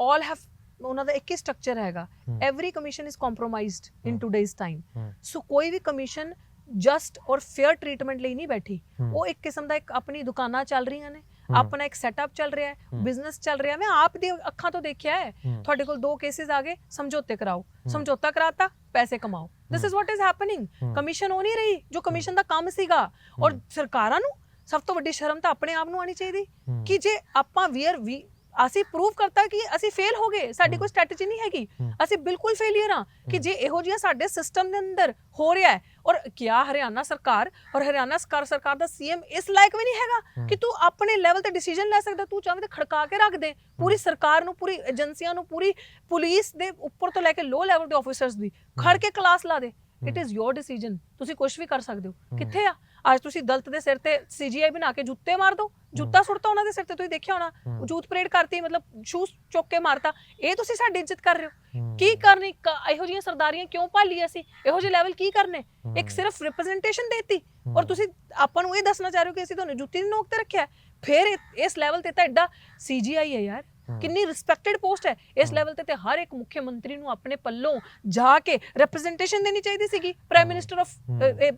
ਆਲ ਹੈਵ ਉਹਨਾਂ ਦਾ ਇੱਕ ਹੀ ਸਟਰਕਚਰ ਹੈਗਾ। Every commission is compromised in. Today's time so ਕੋਈ ਵੀ commission just or fair treatment ਲਈ ਨਹੀਂ ਬੈਠੀ। ਉਹ ਇੱਕ ਕਿਸਮ ਦਾ ਇੱਕ ਆਪਣੀ ਦੁਕਾਨਾਂ ਚੱਲ ਰਹੀਆਂ ਨੇ। ਆਪਣਾ ਇੱਕ ਸੈਟਅਪ ਚੱਲ ਰਿਹਾ ਹੈ। ਬਿਜ਼ਨਸ ਚੱਲ ਰਿਹਾ ਮੈਂ ਆਪ ਦੀ ਅੱਖਾਂ ਤੋਂ ਦੇਖਿਆ ਹੈ ਤੁਹਾਡੇ ਕੋਲ ਦੋ ਕੇਸਿਸ ਆ ਗਏ ਸਮਝੌਤੇ ਕਰਾਓ ਸਮਝੌਤਾ ਕਰਾਤਾ ਪੈਸੇ ਕਮਾਓ this is what is happening. Commission ਹੋ ਨਹੀਂ ਰਹੀ ਜੋ ਕਮਿਸ਼ਨ ਦਾ ਕੰਮ ਸੀਗਾ ਔਰ। ਸਰਕਾਰਾਂ ਨੂੰ ਸਭ ਤੋਂ ਵੱਡੀ ਸ਼ਰਮ ਤਾਂ ਆਪਣੇ ਆਪ ਨੂੰ ਆਣੀ ਚਾਹੀਦੀ। ਕਿ ਜੇ ਆਪਾਂ ਵੀਅਰ ਵੀ ਅਸੀਂ ਪ੍ਰੂਵ ਕਰਤਾ ਕਿ ਅਸੀਂ ਫੇਲ ਹੋ ਗਏ ਸਾਡੀ। ਕੋਈ ਸਟ੍ਰੈਟਜੀ ਨਹੀਂ ਹੈਗੀ। ਅਸੀਂ ਬਿਲਕੁਲ ਫੇਲਿਅਰ ਹਾਂ ਕਿ ਜੇ ਇਹੋ ਜਿਹਾ ਸਾਡੇ ਸਿਸਟਮ ਦੇ ਅੰਦਰ ਹੋ ਰਿਹਾ ਹੈ ਔਰ ਕਿਆ ਹਰਿਆਣਾ ਸਰਕਾਰ ਔਰ ਹਰਿਆਣਾ ਸਰਕਾਰ ਸਰਕਾਰ ਦਾ ਸੀਐਮ ਇਸ ਲਾਇਕ ਵੀ ਨਹੀਂ ਹੈਗਾ। ਕਿ ਤੂੰ ਆਪਣੇ ਲੈਵਲ ਤੇ ਡਿਸੀਜਨ ਲੈ ਸਕਦਾ ਤੂੰ ਚਾਹਵੇਂ ਤਾਂ ਖੜਕਾ ਕੇ ਰੱਖ ਦੇ ਪੂਰੀ ਸਰਕਾਰ ਨੂੰ ਪੂਰੀ ਏਜੰਸੀਆਂ ਨੂੰ ਪੂਰੀ ਪੁਲਿਸ ਦੇ ਉੱਪਰ ਤੋਂ ਲੈ ਕੇ ਲੋ ਲੈਵਲ ਦੇ ਆਫੀਸਰਸ ਦੀ ਖੜ ਕੇ ਕਲਾਸ ਲਾ ਦੇ ਇਟ ਇਜ਼ ਯੋਰ ਡਿਸੀਜਨ ਤੁਸੀਂ ਕੁਝ ਵੀ ਕਰ ਸਕਦੇ ਹੋ। ਕਿੱਥੇ ਆ? ਅੱਜ ਤੁਸੀਂ ਦਲਤ ਦੇ ਸਿਰ ਤੇ ਸੀਜੀਆਈ ਬਣਾ ਕੇ ਜੁੱਤੇ ਮਾਰ ਦੋ। ਜੁੱਤਾ ਸੁੱਟਤਾ ਉਹਨਾਂ ਦੇ ਸਿਰ ਤੇ ਤੁਸੀਂ ਦੇਖਿਆ ਹੋਣਾ। ਜੂਤ ਪਰੇਡ ਕਰਤੀ ਮਤਲਬ ਸ਼ੂਜ਼ ਚੁੱਕ ਕੇ ਮਾਰਤਾ। ਇਹ ਤੁਸੀਂ ਸਾਡੀ ਇੱਜ਼ਤ ਕਰ ਰਹੇ ਹੋ। ਕੀ ਕਰਨੀ? ਇਹੋ ਜਿਹੀਆਂ ਸਰਦਾਰੀਆਂ ਕਿਉਂ ਭਾਲੀ ਅਸੀਂ? ਇਹੋ ਜਿਹੇ ਲੈਵਲ ਕੀ ਕਰਨੇ? ਇੱਕ। ਸਿਰਫ ਰਿਪਰੈਜ਼ੈਂਟੇਸ਼ਨ ਦੇਤੀ। ਔਰ ਤੁਸੀਂ ਆਪਾਂ ਨੂੰ ਇਹ ਦੱਸਣਾ ਚਾਹ ਰਹੇ ਹੋ ਕਿ ਅਸੀਂ ਤੁਹਾਨੂੰ ਜੁੱਤੀ ਦੀ ਨੋਕ ਤੇ ਰੱਖਿਆ। ਫਿਰ ਇਸ ਲੈਵਲ ਤੇ ਤਾਂ ਐਡਾ ਸੀਜੀਆਈ ਹੈ ਯਾਰ। ਕਿੰਨੀ ਰਿਸਪੈਕਟਡ ਪੋਸਟ ਹੈ। ਇਸ ਲੈਵਲ ਤੇ ਤੇ ਹਰ ਇੱਕ ਮੁੱਖ ਮੰਤਰੀ ਨੂੰ ਆਪਣੇ ਪੱਲੋਂ ਜਾ ਕੇ ਰਿਪਰੈਜ਼ੈਂਟੇਸ਼ਨ ਦੇਣੀ ਚਾਹੀਦੀ ਸੀਗੀ prime minister of.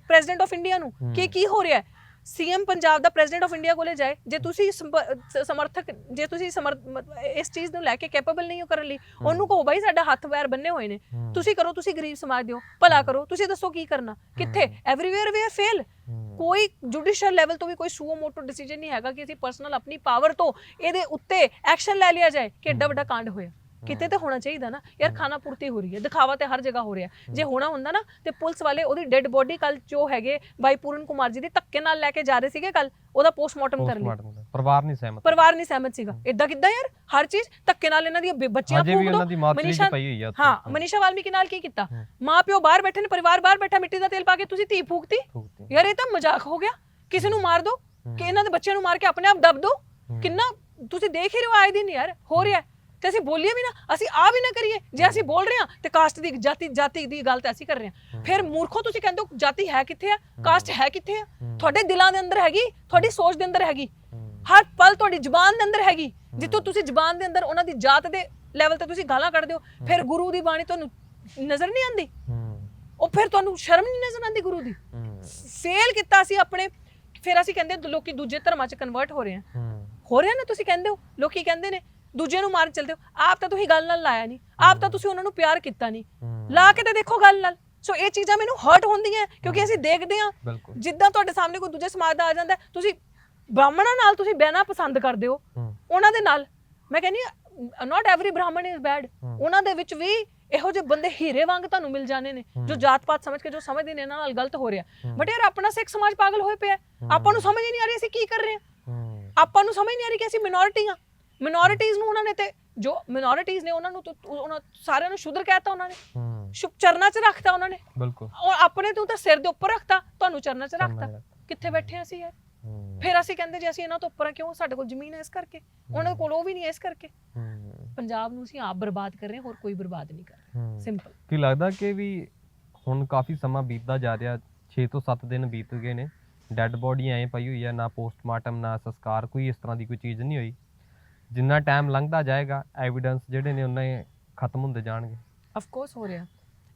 President of India ਨੂੰ। ਕਿ। ਕੀ ਹੋ ਰਿਹਾ ਹੈ? ਸੀਐਮ ਪੰਜਾਬ ਦਾ ਪ੍ਰੈਜ਼ੀਡੈਂਟ ਆਫ ਇੰਡੀਆ ਕੋਲੇ ਜਾਏ। ਜੇ ਤੁਸੀਂ ਸਮਰਥਕ ਜੇ ਤੁਸੀਂ ਇਸ ਚੀਜ਼ ਨੂੰ ਲੈ ਕੇ ਕੈਪੇਬਲ ਨਹੀਂ ਹੋ ਕਰਨ ਲਈ ਉਹਨੂੰ ਕਹੋ ਬਾਈ ਸਾਡਾ ਹੱਥ ਪੈਰ ਬੰਨੇ ਹੋਏ ਨੇ। ਤੁਸੀਂ ਕਰੋ ਤੁਸੀਂ ਗਰੀਬ ਸਮਾਜ ਦਿਓ। ਭਲਾ ਕਰੋ ਤੁਸੀਂ ਦੱਸੋ ਕੀ ਕਰਨਾ। ਕਿੱਥੇ? Everywhere we are fail. ਕੋਈ ਜੁਡੀਸ਼ੀਅਲ ਲੈਵਲ ਤੋਂ ਵੀ ਕੋਈ ਸੂਓ ਮੋਟੋ ਡਿਸੀਜਨ ਨਹੀਂ ਹੈਗਾ ਕਿ ਅਸੀਂ ਪਰਸਨਲ ਆਪਣੀ ਪਾਵਰ ਤੋਂ ਇਹਦੇ ਉੱਤੇ ਐਕਸ਼ਨ ਲੈ ਲਿਆ ਜਾਏ ਕਿ ਐਡਾ ਵੱਡਾ ਕਾਂਡ ਹੋਇਆ। ਕਿਤੇ ਤੇ ਹੋਣਾ ਚਾਹੀਦਾ ਨਾ। ਯਾਰ ਖਾਣਾ ਪੂਰਤੀ ਹੋ ਰਹੀ ਹੈ। ਦਿਖਾਵਾ ਤੇ ਹਰ ਜਗ੍ਹਾ ਹੋ ਰਿਹਾ। ਜੇ ਹੋਣਾ ਹੁੰਦਾ ਨਾ ਤੇ ਪੁਲਿਸ ਵਾਲੇ ਉਹਦੀ ਡੈੱਡ ਬੋਡੀ ਕੱਲ ਜੋ ਹੈਗੇ ਬਾਈ ਪੂਰਨ ਕੁਮਾਰ ਜੀ ਦੀ ਧੱਕੇ ਨਾਲ ਲੈ ਕੇ ਜਾ ਰਹੇ ਸੀਗੇ ਕੱਲ ਉਹਦਾ ਪੋਸਟਮਾਰਟਮ ਕਰ ਦਾ। ਪਰਿਵਾਰ ਨਹੀਂ ਸਹਿਮਤ। ਪਰਿਵਾਰ ਨਹੀਂ ਸਹਿਮਤ ਸੀਗਾ। ਇਦਾਂ ਕਿੱਦਾਂ ਯਾਰ? ਹਰ ਚੀਜ਼ ਧੱਕੇ ਨਾਲ ਇਹਨਾਂ ਦੀਆਂ ਬੱਚੀਆਂ ਫੂਕ ਦੀ। ਮਨੀਸ਼ਾ ਪਈ ਹੋਈ ਆ। ਹਾਂ ਮਨੀਸ਼ਾ ਵਾਲਮੀਕੀ ਨਾਲ ਕੀ ਕੀਤਾ। ਮਾਂ ਪਿਓ ਬਾਹਰ ਬੈਠੇ ਨੇ ਪਰਿਵਾਰ ਬਾਹਰ ਬੈਠਾ ਮਿੱਟੀ ਦਾ ਤੇਲ ਪਾ ਕੇ ਤੁਸੀਂ ਧੀ ਫੂਕਤੀ। ਯਾਰ ਇਹ ਤਾਂ ਮਜ਼ਾਕ ਹੋ ਗਿਆ। ਕਿਸੇ ਨੂੰ ਮਾਰ ਦੋ ਕਿ ਇਹਨਾਂ ਦੇ ਬੱਚਿਆਂ ਨੂੰ ਮਾਰ ਕੇ ਆਪਣੇ ਆਪ ਦਬ ਦੋ। ਕਿੰਨਾ ਤੁਸੀਂ ਦੇਖ ਹੀ ਰਹੇ ਹੋ ਆਏ ਦਿਨ ਯਾਰ ਹੋ। ਰਿਹਾ। ਤੇ ਅਸੀਂ ਬੋਲੀਏ ਵੀ ਨਾ ਅਸੀਂ ਆ ਵੀ ਨਾ ਕਰੀਏ। ਜੇ ਅਸੀਂ ਬੋਲ ਰਹੇ ਹਾਂ ਤੇ ਕਾਸਟ ਦੀ ਜਾਤੀ ਜਾਤੀ ਦੀ ਗੱਲ ਤੇ ਅਸੀਂ ਕਰ ਰਹੇ ਹਾਂ। ਫਿਰ ਮੂਰਖੋ ਤੁਸੀਂ ਕਹਿੰਦੇ ਹੋ ਜਾਤੀ ਹੈ ਕਿੱਥੇ ਆ? ਕਾਸਟ ਹੈ ਕਿੱਥੇ ਆ? ਤੁਹਾਡੇ ਦਿਲਾਂ ਦੇ ਅੰਦਰ ਹੈਗੀ ਤੁਹਾਡੀ ਸੋਚ ਦੇ ਅੰਦਰ ਹੈਗੀ। ਹਰ ਪਲ ਤੁਹਾਡੀ ਜ਼ੁਬਾਨ ਦੇ ਅੰਦਰ ਹੈਗੀ। ਜਿੱਥੋਂ ਤੁਸੀਂ ਜ਼ੁਬਾਨ ਦੇ ਅੰਦਰ ਉਹਨਾਂ ਦੀ ਜਾਤ ਦੇ ਲੈਵਲ ਤੇ ਤੁਸੀਂ ਗਾਲਾਂ ਕੱਢਦੇ ਹੋ ਫਿਰ ਗੁਰੂ ਦੀ ਬਾਣੀ ਤੁਹਾਨੂੰ ਨਜ਼ਰ ਨਹੀਂ ਆਉਂਦੀ। ਉਹ ਫਿਰ ਤੁਹਾਨੂੰ ਸ਼ਰਮ ਨਹੀਂ ਨਜ਼ਰ ਆਉਂਦੀ ਗੁਰੂ ਦੀ। ਫੇਲ ਕੀਤਾ ਸੀ ਆਪਣੇ ਫਿਰ ਅਸੀਂ ਕਹਿੰਦੇ ਲੋਕੀ ਦੂਜੇ ਧਰਮਾਂ 'ਚ ਕਨਵਰਟ ਹੋ ਰਹੇ ਆ। ਹੋ ਰਿਹਾ ਨਾ ਤੁਸੀਂ ਕਹਿੰਦੇ ਹੋ? ਲੋਕੀ ਕਹਿੰਦੇ ਨੇ ਦੂਜੇ ਨੂੰ ਮਾਰ ਚਲਦੇ ਹੋ। ਆਪ ਤਾਂ ਤੁਸੀਂ ਗੱਲ ਨਾਲ ਲਾਇਆ ਨਹੀਂ। ਆਪ ਤਾਂ ਤੁਸੀਂ ਉਹਨਾਂ ਨੂੰ ਪਿਆਰ ਕੀਤਾ ਨਹੀਂ। ਲਾ ਕੇ ਤੇ ਦੇਖੋ ਗੱਲ ਨਾਲ। ਸੋ ਇਹ ਚੀਜ਼ਾਂ ਮੈਨੂੰ ਹਰਟ ਹੁੰਦੀਆਂ ਕਿਉਂਕਿ ਅਸੀਂ ਦੇਖਦੇ ਹਾਂ। ਬਿਲਕੁਲ। ਜਿੱਦਾਂ ਤੁਹਾਡੇ ਸਾਹਮਣੇ ਕੋਈ ਦੂਜੇ ਸਮਾਜ ਦਾ ਆ ਜਾਂਦਾ ਹੈ, ਤੁਸੀਂ ਬ੍ਰਾਹਮਣਾਂ ਨਾਲ ਤੁਸੀਂ ਬਹਿਣਾ ਪਸੰਦ ਕਰਦੇ ਹੋ। ਉਹਨਾਂ ਦੇ ਨਾਲ। ਮੈਂ ਕਹਿੰਦੀ not every Brahmin is bad ਉਹਨਾਂ ਦੇ ਵਿੱਚ ਵੀ ਇਹੋ ਜਿਹੇ ਬੰਦੇ ਹੀਰੇ ਵਾਂਗ ਤੁਹਾਨੂੰ ਮਿਲ ਜਾਣੇ ਨੇ ਜੋ ਜਾਤ ਪਾਤ ਸਮਝ ਕੇ ਜੋ ਸਮਝਦੇ ਨੇ ਇਹਨਾਂ ਨਾਲ ਗਲਤ ਹੋ ਰਿਹਾ। ਬਟ ਯਾਰ ਆਪਣਾ ਸਿੱਖ ਸਮਾਜ ਪਾਗਲ ਹੋਏ ਪਿਆ ਹੈ। ਆਪਾਂ ਨੂੰ ਸਮਝ ਹੀ ਨਹੀਂ ਆ ਰਹੀ ਅਸੀਂ ਕੀ ਕਰ ਰਹੇ ਹਾਂ। ਆਪਾਂ ਨੂੰ ਸਮਝ ਨਹੀਂ ਆ ਰਹੀ ਕਿ ਅਸੀਂ ਮਿਨੋਰਿਟੀ ਆ ਮਿਨੋਰਿਟੀਜ਼ ਨੂੰ ਉਹਨਾਂ ਨੇ ਤੇ ਜੋ ਮਿਨੋਰਿਟੀਜ਼ ਨੇ ਉਹਨਾਂ ਨੂੰ ਤਾਂ ਉਹਨਾਂ ਸਾਰਿਆਂ ਨੂੰ ਸ਼ੁਦਰ ਕਹਿਤਾ ਉਹਨਾਂ ਨੇ। ਸ਼ੁਭ ਚਰਨਾਂ 'ਚ ਰੱਖਤਾ ਉਹਨਾਂ ਨੇ। ਬਿਲਕੁਲ। ਔਰ ਆਪਣੇ ਤੋਂ ਤਾਂ ਸਿਰ ਦੇ ਉੱਪਰ ਰੱਖਤਾ ਤੁਹਾਨੂੰ ਚਰਨਾਂ 'ਚ ਰੱਖਤਾ। ਕਿੱਥੇ ਬੈਠੇ ਹਾਂ ਅਸੀਂ ਯਾਰ? ਫਿਰ ਅਸੀਂ ਕਹਿੰਦੇ ਜੇ ਅਸੀਂ ਇਹਨਾਂ ਤੋਂ ਉੱਪਰ ਆ ਕਿਉਂ? ਸਾਡੇ ਕੋਲ ਜ਼ਮੀਨ ਹੈ ਇਸ ਕਰਕੇ। ਉਹਨਾਂ ਕੋਲ ਉਹ ਵੀ ਨਹੀਂ ਹੈ ਇਸ ਕਰਕੇ। ਪੰਜਾਬ ਨੂੰ ਅਸੀਂ ਆਪ ਬਰਬਾਦ ਕਰ ਰਹੇ ਹਾਂ ਹੋਰ ਕੋਈ ਬਰਬਾਦ ਨਹੀਂ ਕਰ ਸਿੰਪਲ ਕੀ ਲੱਗਦਾ ਕਿ ਵੀ ਹੁਣ ਕਾਫੀ ਸਮਾਂ ਬੀਤਦਾ ਜਾ ਰਿਹਾ 6 ਤੋਂ 7 ਦਿਨ ਬੀਤ ਗਏ ਨੇ। ਡੈੱਡ ਬੋਡੀ ਐਂ ਪਈ ਹੋਈ ਹੈ ਨਾ ਪੋਸਟਮਾਰਟਮ ਨਾ ਸੰਸਕਾਰ ਕੋਈ ਇਸ ਤਰ੍ਹਾਂ ਦੀ ਕੋਈ ਚੀਜ਼ ਨਹੀਂ ਹੋਈ। ਜਿੰਨਾ ਟਾਈਮ ਲੰਘਦਾ ਜਾਏਗਾ ਐਵੀਡੈਂਸ ਜਿਹੜੇ ਨੇ ਉਹਨਾਂ ਖਤਮ ਹੁੰਦੇ ਜਾਣਗੇ। ਆਫ ਕੋਰਸ ਹੋ ਰਿਹਾ।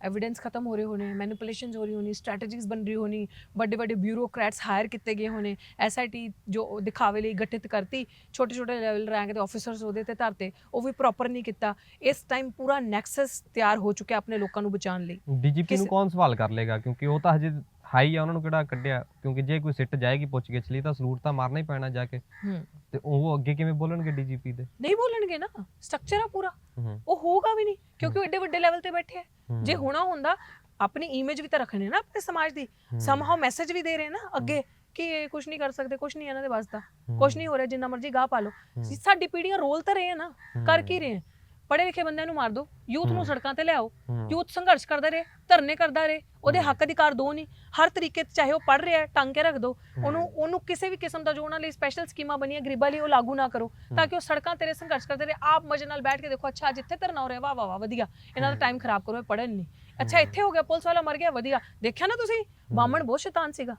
ਐਵੀਡੈਂਸ ਖਤਮ ਹੋ ਰਹੇ ਹੋਣੇ ਮੈਨੀਪੂਲੇਸ਼ਨਸ ਹੋ ਰਹੀ ਹੋਣੀ ਸਟ੍ਰੈਟਜੀਜ਼ ਬਣ ਰਹੀ ਹੋਣੀ ਵੱਡੇ ਵੱਡੇ ਬਿਊਰੋਕਰੈਟਸ ਹਾਇਰ ਕੀਤੇ ਗਏ ਹੋਣੇ ਐਸਆਈਟੀ ਜੋ ਉਹ ਦਿਖਾਵੇ ਲਈ ਗਠਿਤ ਕਰਤੀ ਛੋਟੇ ਛੋਟੇ ਲੈਵਲ ਰੈਂਕ ਦੇ ਆਫੀਸਰਸ ਉਹਦੇ ਤੇ ਧਰਤੇ ਉਹ ਵੀ ਪ੍ਰੋਪਰ ਨਹੀਂ ਕੀਤਾ। ਇਸ ਟਾਈਮ ਪੂਰਾ ਨੈਕਸਸ ਤਿਆਰ ਹੋ ਚੁੱਕਿਆ ਆਪਣੇ ਲੋਕਾਂ ਨੂੰ ਬਚਾਉਣ ਲਈ। ਡੀਜੀਪੀ ਨੂੰ ਕੌਣ ਸਵਾਲ ਕਰ ਲੇਗਾ ਕਿਉਂਕਿ ਉਹ ਤਾਂ ਹਜੇ ਹਾਈ ਆ ਉਹਨਾਂ ਨੂੰ ਕਿਹੜਾ ਕੱਢਿਆ? ਕਿਉਂਕਿ ਜੇ ਕੋਈ ਸਿੱਟ ਜਾਏਗੀ ਪੁੱਛ ਗਿੱਛ ਲਈ ਤਾਂ ਸਲੂਟ ਤਾਂ ਮਾਰਨਾ ਹੀ ਪੈਣਾ ਜਾ ਕੇ। ਹੂੰ। ਤੇ ਉਹ ਅੱਗੇ ਕਿਵੇਂ ਬੋਲਣਗੇ ਡੀਜੀਪੀ ਦੇ? ਨਹੀਂ ਬੋਲਣਗੇ ਨਾ। ਸਟਰਕਚਰ ਆ ਪੂਰਾ। ਹੂੰ। ਉਹ ਹੋਊਗਾ ਵੀ ਨਹੀਂ ਕਿਉਂਕਿ ਉਹ ਏਡੇ ਵੱਡੇ ਲੈਵਲ ਤੇ ਬੈਠੇ ਆ। ਹੂੰ। ਜੇ ਹੋਣਾ ਹੁੰਦਾ ਆਪਣੀ ਇਮੇਜ ਵੀ ਤਾਂ ਰੱਖਣੀ ਨਾ ਆਪਣੇ ਸਮਾਜ ਦੀ। ਸਮਹਾਉ ਮੈਸੇਜ ਵੀ ਦੇ ਰਹੇ ਨਾ ਅੱਗੇ ਕਿ ਇਹ ਕੁਝ ਨਹੀਂ ਕਰ ਸਕਦੇ ਕੁਝ ਨਹੀਂ ਇਹਨਾਂ ਦੇ ਵੱਸ ਦਾ ਕੁਝ ਨਹੀਂ ਹੋ ਰਿਹਾ ਜਿੰਨਾ ਮਰਜ਼ੀ ਗਾਹ ਪਾ ਲਓ। ਸਾਡੀ ਪੀੜ੍ਹੀਆਂ ਰੋਲ ਤਾਂ ਰਹੇ ਆ ਨਾ। ਕਰ ਕੀ ਰਹੇ ਆ? ਪੜ੍ਹੇ ਲਿਖੇ ਬੰਦਿਆਂ ਨੂੰ ਮਾਰ ਦਿਓ ਯੂਥ ਨੂੰ ਸੜਕਾਂ ਤੇ ਲਿਆਓ। ਯੂਥ ਸੰਘਰਸ਼ ਕਰਦਾ ਰਹੇ ਧਰਨੇ ਕਰਦਾ ਰਹੇ ਉਹਦੇ ਹੱਕ ਅਧਿਕਾਰ ਦੋ ਨਹੀਂ ਹਰ ਤਰੀਕੇ ਤੇ ਚਾਹੇ ਉਹ ਪੜ੍ਹ ਰਿਹਾ ਹੈ ਟੰਗ ਕੇ ਰੱਖ ਦਿਓ ਉਹਨੂੰ ਉਹਨੂੰ ਕਿਸੇ ਵੀ ਕਿਸਮ ਦਾ ਜੋ ਉਹਨਾਂ ਲਈ ਸਪੈਸ਼ਲ ਸਕੀਮਾਂ ਬਣੀਆਂ ਗਰੀਬਾਂ ਲਈ ਉਹ ਲਾਗੂ ਨਾ ਕਰੋ ਤਾਂ ਕਿ ਉਹ ਸੜਕਾਂ ਤੇ ਰਹੇ, ਸੰਘਰਸ਼ ਕਰਦੇ ਰਹੇ ਆਪ ਮਜੇ ਨਾਲ ਬੈਠ ਕੇ ਦੇਖੋ ਅੱਛਾ ਜਿੱਥੇ ਧਰਨਾ ਹੋ ਰਿਹਾ ਵਾਹ ਵਾਹ ਵਾਹ ਵਧੀਆ ਇਹਨਾਂ ਦਾ ਟਾਈਮ ਖਰਾਬ ਕਰੋ ਇਹ ਪੜ੍ਹਨ ਨਹੀਂ ਅੱਛਾ ਇੱਥੇ ਹੋ ਗਿਆ ਪੁਲਿਸ ਵਾਲਾ ਮਰ ਗਿਆ ਵਧੀਆ ਦੇਖਿਆ ਨਾ ਤੁਸੀਂ? ਬਾਮਣ ਬਹੁਤ ਸ਼ੈਤਾਨ ਸੀਗਾ।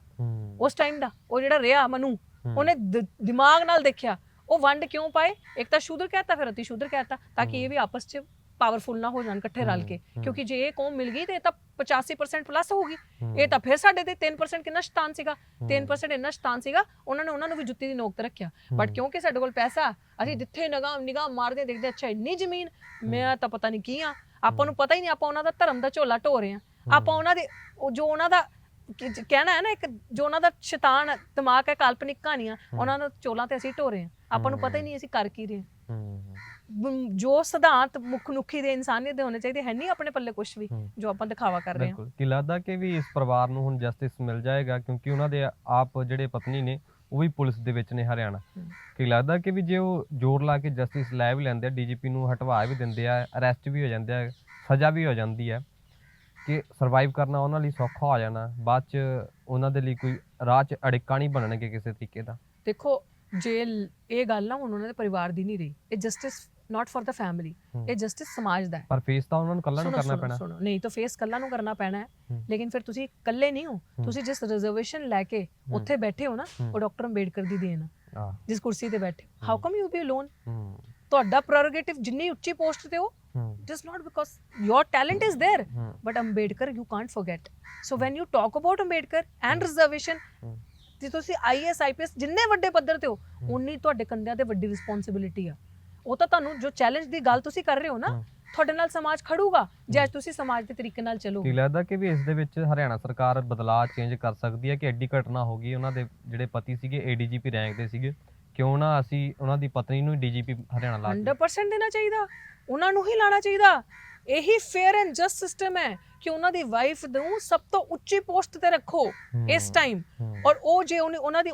ਉਸ ਟਾਈਮ ਦਾ ਉਹ ਜਿਹੜਾ ਰਿਹਾ ਮਨੂ ਉਹਨੇ ਦ- ਦਿਮਾਗ ਨਾਲ ਦੇਖਿਆ ਉਹ ਵੰਡ ਕਿਉਂ ਪਾਏ? ਇੱਕ ਤਾਂ ਸ਼ੂਦਰ ਕਹਿਤਾ ਫਿਰ ਅਤੀ ਸ਼ੂਦਰ ਕਹਿਤਾ ਤਾਂ ਕਿ ਇਹ ਵੀ ਆਪਸ 'ਚ ਪਾਵਰਫੁਲ ਨਾ ਹੋ ਜਾਣ ਇਕੱਠੇ ਰਲ ਕੇ। ਕਿਉਂਕਿ ਜੇ ਇਹ ਕੌਮ ਮਿਲ ਗਈ ਤੇ ਇਹ ਤਾਂ 85% ਪਲੱਸ ਹੋਊਗੀ ਇਹ ਤਾਂ ਫਿਰ ਸਾਡੇ ਤੇ 3% ਕਿੰਨਾ ਸ਼ੈਤਾਨ ਸੀਗਾ? 3% ਇੰਨਾ ਸ਼ੈਤਾਨ ਸੀਗਾ ਉਹਨਾਂ ਨੇ ਉਹਨਾਂ ਨੂੰ ਵੀ ਜੁੱਤੀ ਦੀ ਨੋਕ ਤੇ ਰੱਖਿਆ। ਬਟ ਕਿਉਂਕਿ ਸਾਡੇ ਕੋਲ ਪੈਸਾ ਅਸੀਂ ਜਿੱਥੇ ਨਿਗਾਹ ਨਿਗਾਹ ਮਾਰਦੇ ਦੇਖਦੇ ਅੱਛਾ ਇੰਨੀ ਜ਼ਮੀਨ ਮੈਂ ਤਾਂ ਪਤਾ ਨਹੀਂ ਕੀ ਆ ਆਪਾਂ ਨੂੰ ਪਤਾ ਹੀ ਨਹੀਂ ਆਪਾਂ ਉਹਨਾਂ ਦਾ ਧਰਮ ਦਾ ਝੋਲਾ ਢੋ ਰਹੇ ਆ ਆਪਾਂ ਉਹਨਾਂ ਦੇ ਜੋ ਉਹਨਾਂ ਦਾ ਕਿ ਕਹਿਣਾ ਹੈ ਨਾ ਇੱਕ ਜੋ ਉਹਨਾਂ ਦਾ ਸ਼ੈਤਾਨ ਦਿਮਾਗ ਹੈ ਕਾਲਪਨਿਕ ਕਹਾਣੀਆਂ ਉਹਨਾਂ ਦਾ ਚੋਲਾਂ ਤੇ ਅਸੀਂ ਢੋ ਰਹੇ ਹਾਂ। ਆਪਾਂ ਨੂੰ ਪਤਾ ਹੀ ਨਹੀਂ ਅਸੀਂ ਕਰ ਕੀ ਰਹੇ ਹਾਂ। ਹੂੰ ਬ- ਜੋ ਸਿਧਾਂਤ ਮੁੱਖ ਨੁੱਖੀ ਦੇ ਇਨਸਾਨੀਅਤ ਦੇ ਹੋਣੇ ਚਾਹੀਦੇ ਹੈ ਨਹੀਂ ਆਪਣੇ ਪੱਲੇ ਕੁਝ ਵੀ ਹੂੰ। ਜੋ ਆਪਾਂ ਦਿਖਾਵਾ ਕਰ ਰਹੇ ਹਾਂ। ਬਿਲਕੁਲ। ਕੀ ਲੱਗਦਾ ਕਿ ਵੀ ਇਸ ਪਰਿਵਾਰ ਨੂੰ ਹੁਣ ਜਸਟਿਸ ਮਿਲ ਜਾਏਗਾ ਕਿਉਂਕਿ ਉਹਨਾਂ ਦੇ ਆਪ ਜਿਹੜੇ ਪਤਨੀ ਨੇ ਉਹ ਵੀ ਪੁਲਿਸ ਦੇ ਵਿੱਚ ਨੇ ਹਰਿਆਣਾ। ਹੂੰ। ਕੀ ਲੱਗਦਾ ਕਿ ਵੀ ਜੇ ਉਹ ਜ਼ੋਰ ਲਾ ਕੇ ਜਸਟਿਸ ਲੈ ਵੀ ਲੈਂਦੇ ਆ ਡੀਜੀਪੀ ਨੂੰ ਹਟਵਾ ਵੀ ਦਿੰਦੇ ਆ ਅਰੈਸਟ ਵੀ ਹੋ ਜਾਂਦੇ ਆ ਸਜ਼ਾ ਵੀ ਹੋ ਜਾਂਦੀ ਹੈ ਕਿ ਸਰਵਾਈਵ ਕਰਨਾ ਉਹਨਾਂ ਲਈ ਸੌਖਾ ਹੋ ਜਾਣਾ ਬਾਅਦ ਚ ਉਹਨਾਂ ਦੇ ਲਈ ਕੋਈ ਰਾਹ ਚ ਅੜਿੱਕਾ ਨਹੀਂ ਬਣਨਗੇ ਕਿਸੇ ਤਰੀਕੇ ਦਾ। ਦੇਖੋ ਜੇ ਇਹ ਗੱਲ ਨਾ ਹੁਣ ਉਹਨਾਂ ਦੇ ਪਰਿਵਾਰ ਦੀ ਨਹੀਂ ਰਹੀ ਇਹ justice not for the family. ਇਹ ਜਸਟਿਸ ਸਮਾਜ ਦਾ ਹੈ। ਪਰ ਫੇਸ ਤਾਂ ਉਹਨਾਂ ਨੂੰ ਕੱਲਾ ਨੂੰ ਕਰਨਾ ਪੈਣਾ। ਸੁਣੋ। ਨਹੀਂ ਤਾਂ ਫੇਸ ਕੱਲਾ ਨੂੰ ਕਰਨਾ ਪੈਣਾ ਹੈ। ਲੇਕਿਨ ਫਿਰ ਤੁਸੀਂ ਇਕੱਲੇ ਨਹੀਂ ਹੋ। ਤੁਸੀਂ ਜਿਸ ਰਿਜ਼ਰਵੇਸ਼ਨ ਲੈ ਕੇ ਉੱਥੇ ਬੈਠੇ ਹੋ ਨਾ। ਉਹ ਡਾਕਟਰ ਅੰਬੇਡਕਰ ਦੀ ਦੇਣ ਜਿਸ ਕੁਰਸੀ ਤੇ ਬੈਠੇ। How come you be alone ਤੁਹਾਡਾ ਪ੍ਰੈਰੋਗੇਟਿਵ ਜਿੰਨੀ ਉੱਚੀ ਪੋਸਟ ਤੇ ਹੋ it is not because your talent is there ਹੂੰ but ambedkar you can't forget. So when you talk about ambedkar and reservation ਹੂੰ ਜੇ ਤੁਸੀਂ ਆਈਐਸ ਆਈਪੀਐਸ ਜਿੰਨੇ ਵੱਡੇ ਪੱਧਰ ਤੇ ਹੋ ਉਨੀ ਤੁਹਾਡੇ ਕੰਧਿਆਂ ਤੇ ਵੱਡੀ ਰਿਸਪੌਂਸਿਬਿਲਿਟੀ ਆ। ਉਹ ਤਾਂ ਤੁਹਾਨੂੰ ਜੋ ਚੈਲੰਜ ਦੀ ਗੱਲ ਤੁਸੀਂ ਕਰ ਰਹੇ ਹੋ ਨਾ। ਤੁਹਾਡੇ ਨਾਲ ਸਮਾਜ ਖੜੂਗਾ ਜੇ ਅੱਜ ਤੁਸੀਂ ਸਮਾਜ ਦੇ ਤਰੀਕੇ ਨਾਲ ਕੀ ਚੱਲੋਗੇ ਲੱਗਦਾ ਕਿ ਵੀ ਇਸ ਦੇ ਵਿੱਚ ਹਰਿਆਣਾ ਸਰਕਾਰ ਬਦਲਾਅ ਚੇਂਜ ਕਰ ਸਕਦੀ ਹੈ ਕਿ ਐਡੀ ਘਟਨਾ ਹੋ ਗਈ ਉਹਨਾਂ ਦੇ ਜਿਹੜੇ ਪਤੀ ਸੀਗੇ ਏਡੀਜੀਪੀ ਰੈਂਕ ਦੇ ਸੀਗੇ। ਕਿਉਂ ਨਾ ਅਸੀਂ ਉਹਨਾਂ ਦੀ ਪਤਨੀ ਨੂੰ ਡੀਜੀਪੀ ਹਰਿਆਣਾ ਲਾ ਦਿੱਤਾ 100% ਦੇਣਾ ਚਾਹੀਦਾ ਉਹਨਾਂ ਨੂੰ ਹੀ ਲਾਣਾ ਚਾਹੀਦਾ ਇਹੀ ਫੇਅਰ ਐਂਡ ਜਸਟ ਸਿਸਟਮ ਹੈ ਕਿ ਉਹਨਾਂ ਦੀ ਵਾਈਫ ਨੂੰ ਸਭ ਤੋਂ ਉੱਚੀ ਪੋਸਟ ਤੇ ਰੱਖੋ ਇਸ। ਟਾਈਮ। ਔਰ ਉਹ ਜੇ ਉਹਨੇ ਉਹਨਾਂ ਦੀ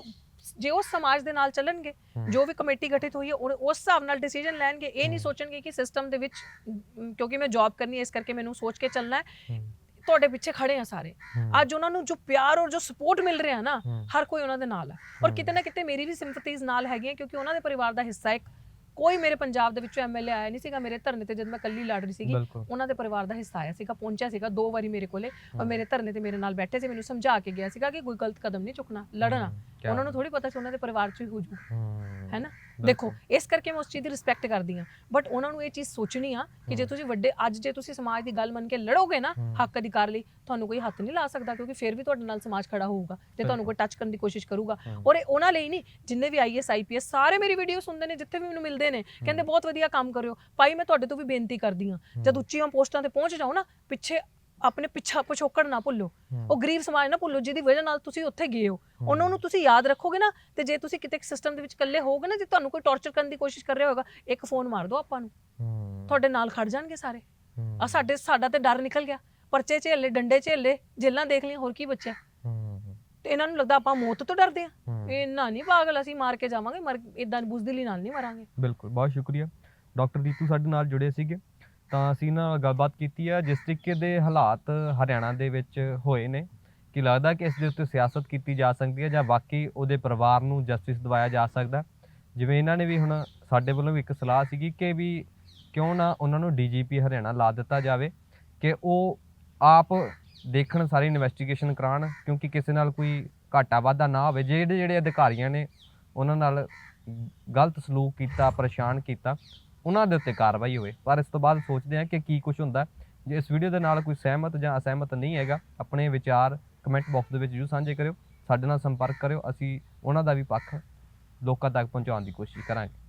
ਜੇ ਉਹ ਸਮਾਜ ਦੇ ਨਾਲ ਚੱਲਣਗੇ। ਜੋ ਵੀ ਕਮੇਟੀ ਗਠਿਤ ਹੋਈ ਹੈ ਉਹ- ਉਸ ਹਿਸਾਬ ਨਾਲ ਡਿਸੀਜਨ ਲੈਣਗੇ ਇਹ ਨਹੀਂ ਸੋਚਣਗੇ ਕਿ ਸਿਸਟਮ ਦੇ ਵਿੱਚ ਕਿਉਂਕਿ ਮੈਂ ਜੌਬ ਕਰਨੀ ਹੈ ਇਸ ਕਰਕੇ ਮੈਨੂੰ ਸੋਚ ਕੇ ਚੱਲਣਾ ਹੂੰ। ਤੁਹਾਡੇ ਪਿੱਛੇ ਖੜੇ ਆ ਸਾਰੇ। ਅੱਜ ਉਹਨਾਂ ਨੂੰ ਜੋ ਪਿਆਰ ਔਰ ਜੋ ਸਪੋਰਟ ਮਿਲ ਰਿਹਾ ਨਾ। ਹਰ ਕੋਈ ਉਹਨਾਂ ਦੇ ਨਾਲ ਹੈ ਔਰ ਕਿਤੇ ਨਾ ਕਿਤੇ ਮੇਰੀ ਵੀ ਸਿੰਪਥੀਜ਼ ਨਾਲ ਹੈਗੀਆਂ ਕਿਉਂਕਿ ਉਹਨਾਂ ਦੇ ਪਰਿਵਾਰ ਦਾ ਹਿੱਸਾ ਇੱਕ ਕੋਈ ਮੇਰੇ ਪੰਜਾਬ ਦੇ ਵਿੱਚੋਂ ਐਮਐਲਏ ਆਇਆ ਨਹੀਂ ਸੀਗਾ ਮੇਰੇ ਧਰਨੇ ਤੇ ਜਦ ਮੈਂ ਕੱਲੀ ਲੜ ਰਹੀ ਸੀਗੀ ਉਹਨਾਂ ਦੇ ਪਰਿਵਾਰ ਦਾ ਹਿੱਸਾ ਆਇਆ ਸੀਗਾ ਪਹੁੰਚਿਆ ਸੀਗਾ ਦੋ ਵਾਰੀ ਮੇਰੇ ਕੋਲੇ ਔਰ। ਮੇਰੇ ਧਰਨੇ ਤੇ ਮੇਰੇ ਨਾਲ ਬੈਠੇ ਸੀ ਮੈਨੂੰ ਸਮਝਾ ਕੇ ਗਿਆ ਸੀਗਾ ਕਿ ਕੋਈ ਗਲਤ ਕਦਮ ਨਹੀਂ ਚੁੱਕਣਾ ਲੜਨਾ ਉਹਨਾਂ ਨੂੰ ਥੋੜੀ ਪਤਾ ਸੀ ਉਹਨਾਂ ਦੇ ਪਰਿਵਾਰ 'ਚ ਹੀ ਹੋ ਜੂ ਹੈ ਨਾ। ਦੇਖੋ ਇਸ ਕਰਕੇ ਮੈਂ ਉਸ ਚੀਜ਼ ਦੀ ਰਿਸਪੈਕਟ ਕਰਦੀ ਆ ਬਟ ਉਹਨਾਂ ਨੂੰ ਇਹ ਚੀਜ਼ ਸੋਚਣੀ ਆ ਕਿ ਜੇ ਤੁਸੀਂ ਵੱਡੇ ਅੱਜ ਜੇ ਤੁਸੀਂ ਸਮਾਜ ਦੀ ਗੱਲ ਮੰਨ ਕੇ ਲੜੋਗੇ ਨਾ। ਹੱਕ ਅਧਿਕਾਰ ਲਈ ਤੁਹਾਨੂੰ ਕੋਈ ਹੱਥ ਨਹੀਂ ਲਾ ਸਕਦਾ ਕਿਉਂਕਿ ਫਿਰ ਵੀ ਤੁਹਾਡੇ ਨਾਲ ਸਮਾਜ ਖੜਾ ਹੋਊਗਾ ਤੇ ਤੁਹਾਨੂੰ ਕੋਈ ਟੱਚ ਕਰਨ ਦੀ ਕੋਸ਼ਿਸ਼ ਕਰੂਗਾ। ਔਰ ਇਹ ਉਹਨਾਂ ਲਈ ਨਹੀਂ ਜਿੰਨੇ ਵੀ ਆਈਐਸ ਆਈਪੀਐਸ ਸਾਰੇ ਮੇਰੀ ਵੀਡੀਓ ਸੁਣਦੇ ਨੇ ਜਿੱਥੇ ਵੀ ਮੈਨੂੰ ਮਿਲਦੇ ਨੇ ਕਹਿੰਦੇ ਬਹੁਤ ਵਧੀਆ ਕੰਮ ਕਰਿਓ। ਭਾਈ ਮੈਂ ਤੁਹਾਡੇ ਤੋਂ ਵੀ ਬੇਨਤੀ ਕਰਦੀ ਆ ਜਦ ਉੱਚੀਆਂ ਪੋਸਟਾਂ ਤੇ ਪਹੁੰਚ ਜਾਓ ਨਾ ਪਿੱਛੇ ਆਪਣੇ ਪਿੱਛਾ ਪਿਛੋਕੜ ਨਾ ਭੁੱਲੋ। ਉਹ ਗਰੀਬ ਸਮਾਜ ਨਾ ਭੁੱਲੋ ਜਿਹਦੀ ਵਜ੍ਹਾ ਨਾਲ ਤੁਸੀਂ ਉੱਥੇ ਗਏ ਹੋ। ਉਹਨਾਂ ਨੂੰ ਤੁਸੀਂ ਯਾਦ ਰੱਖੋਗੇ ਨਾ ਤੇ ਜੇ ਤੁਸੀਂ ਕਿਤੇ ਸਿਸਟਮ ਦੇ ਵਿੱਚ ਇਕੱਲੇ ਹੋਗੇ ਨਾ ਜੇ ਤੁਹਾਨੂੰ ਕੋਈ ਟੌਰਚਰ ਕਰਨ ਦੀ ਕੋਸ਼ਿਸ਼ ਕਰ ਰਿਹਾ ਹੋਵੇਗਾ ਇੱਕ ਫੋਨ ਮਾਰ ਦਿਓ ਆਪਾਂ ਨੂੰ। ਤੁਹਾਡੇ ਨਾਲ ਖੜ ਜਾਣਗੇ ਸਾਰੇ। ਆ ਸਾਡੇ ਸਾਡਾ ਤੇ ਡਰ ਨਿਕਲ ਗਿਆ। ਪਰਚੇ ਝੇਲੇ ਡੰਡੇ ਝੇਲੇ ਜੇਲਾਂ ਦੇਖ ਲਈਆਂ ਹੋਰ ਕੀ ਬਚਿਆ। ਤੇ ਇਹਨਾਂ ਨੂੰ ਲੱਗਦਾ ਆਪਾਂ ਮੌਤ ਤੋਂ ਡਰਦੇ ਆ। ਇੰਨਾ ਨਹੀਂ ਪਾਗਲ ਅਸੀਂ ਮਾਰ ਕੇ ਜਾਵਾਂਗੇ ਮਰ ਇਦਾਂ ਬੁਜ਼ਦਿਲੀ ਨਾਲ ਨਹੀਂ ਮਰਾਂਗੇ। ਬਿਲਕੁਲ ਬਹੁਤ ਸ਼ੁਕਰੀਆ। ਡਾਕਟਰ ਰੀਤੂ ਸਾਡੇ ਨਾਲ ਜੁੜੇ ਸੀਗੇ। ਤਾਂ ਅਸੀਂ ਇਹਨਾਂ ਨਾਲ ਗੱਲਬਾਤ ਕੀਤੀ ਆ, ਜਿਸ ਤਰੀਕੇ ਦੇ ਹਾਲਾਤ ਹਰਿਆਣਾ ਦੇ ਵਿੱਚ ਹੋਏ ਨੇ। ਕਿ ਲੱਗਦਾ ਕਿ ਇਸ ਦੇ ਉੱਤੇ ਸਿਆਸਤ ਕੀਤੀ ਜਾ ਸਕਦੀ ਹੈ ਜਾਂ ਬਾਕੀ ਉਹਦੇ ਪਰਿਵਾਰ ਨੂੰ ਜਸਟਿਸ ਦਿਵਾਇਆ ਜਾ ਸਕਦਾ? ਜਿਵੇਂ ਇਹਨਾਂ ਨੇ ਵੀ ਹੁਣ ਸਾਡੇ ਵੱਲੋਂ ਵੀ ਇੱਕ ਸਲਾਹ ਸੀਗੀ ਕਿ ਵੀ ਕਿਉਂ ਨਾ ਉਹਨਾਂ ਨੂੰ ਡੀਜੀਪੀ ਹਰਿਆਣਾ ਲਾ ਦਿੱਤਾ ਜਾਵੇ, ਕਿ ਉਹ ਆਪ ਦੇਖਣ ਸਾਰੀ ਇਨਵੈਸਟੀਗੇਸ਼ਨ ਕਰਾਉਣ, ਕਿਉਂਕਿ ਕਿਸੇ ਨਾਲ ਕੋਈ ਘਾਟਾ ਵਾਧਾ ਨਾ ਹੋਵੇ। ਜਿਹੜੇ ਜਿਹੜੇ ਅਧਿਕਾਰੀਆਂ ਨੇ ਉਹਨਾਂ ਨਾਲ ਗਲਤ ਸਲੂਕ ਕੀਤਾ, ਪਰੇਸ਼ਾਨ ਕੀਤਾ ਉਹਨਾਂ ਦੇ ਉੱਤੇ ਕਾਰਵਾਈ ਹੋਵੇ। ਪਰ ਇਸ ਤੋਂ ਬਾਅਦ ਸੋਚਦੇ ਹਾਂ ਕਿ ਕੀ ਕੁਝ ਹੁੰਦਾ ਜੇ ਇਸ ਵੀਡੀਓ ਦੇ ਨਾਲ ਕੋਈ ਸਹਿਮਤ ਜਾਂ ਅਸਹਿਮਤ ਨਹੀਂ ਹੈਗਾ, ਆਪਣੇ ਵਿਚਾਰ ਕਮੈਂਟ ਬਾਕਸ ਦੇ ਵਿੱਚ ਜਰੂਰ ਸਾਂਝੇ ਕਰਿਓ। ਸਾਡੇ ਨਾਲ ਸੰਪਰਕ ਕਰਿਓ। ਅਸੀਂ ਉਹਨਾਂ ਦਾ ਵੀ ਪੱਖ ਲੋਕਾਂ ਤੱਕ ਪਹੁੰਚਾਉਣ ਦੀ ਕੋਸ਼ਿਸ਼ ਕਰਾਂਗੇ।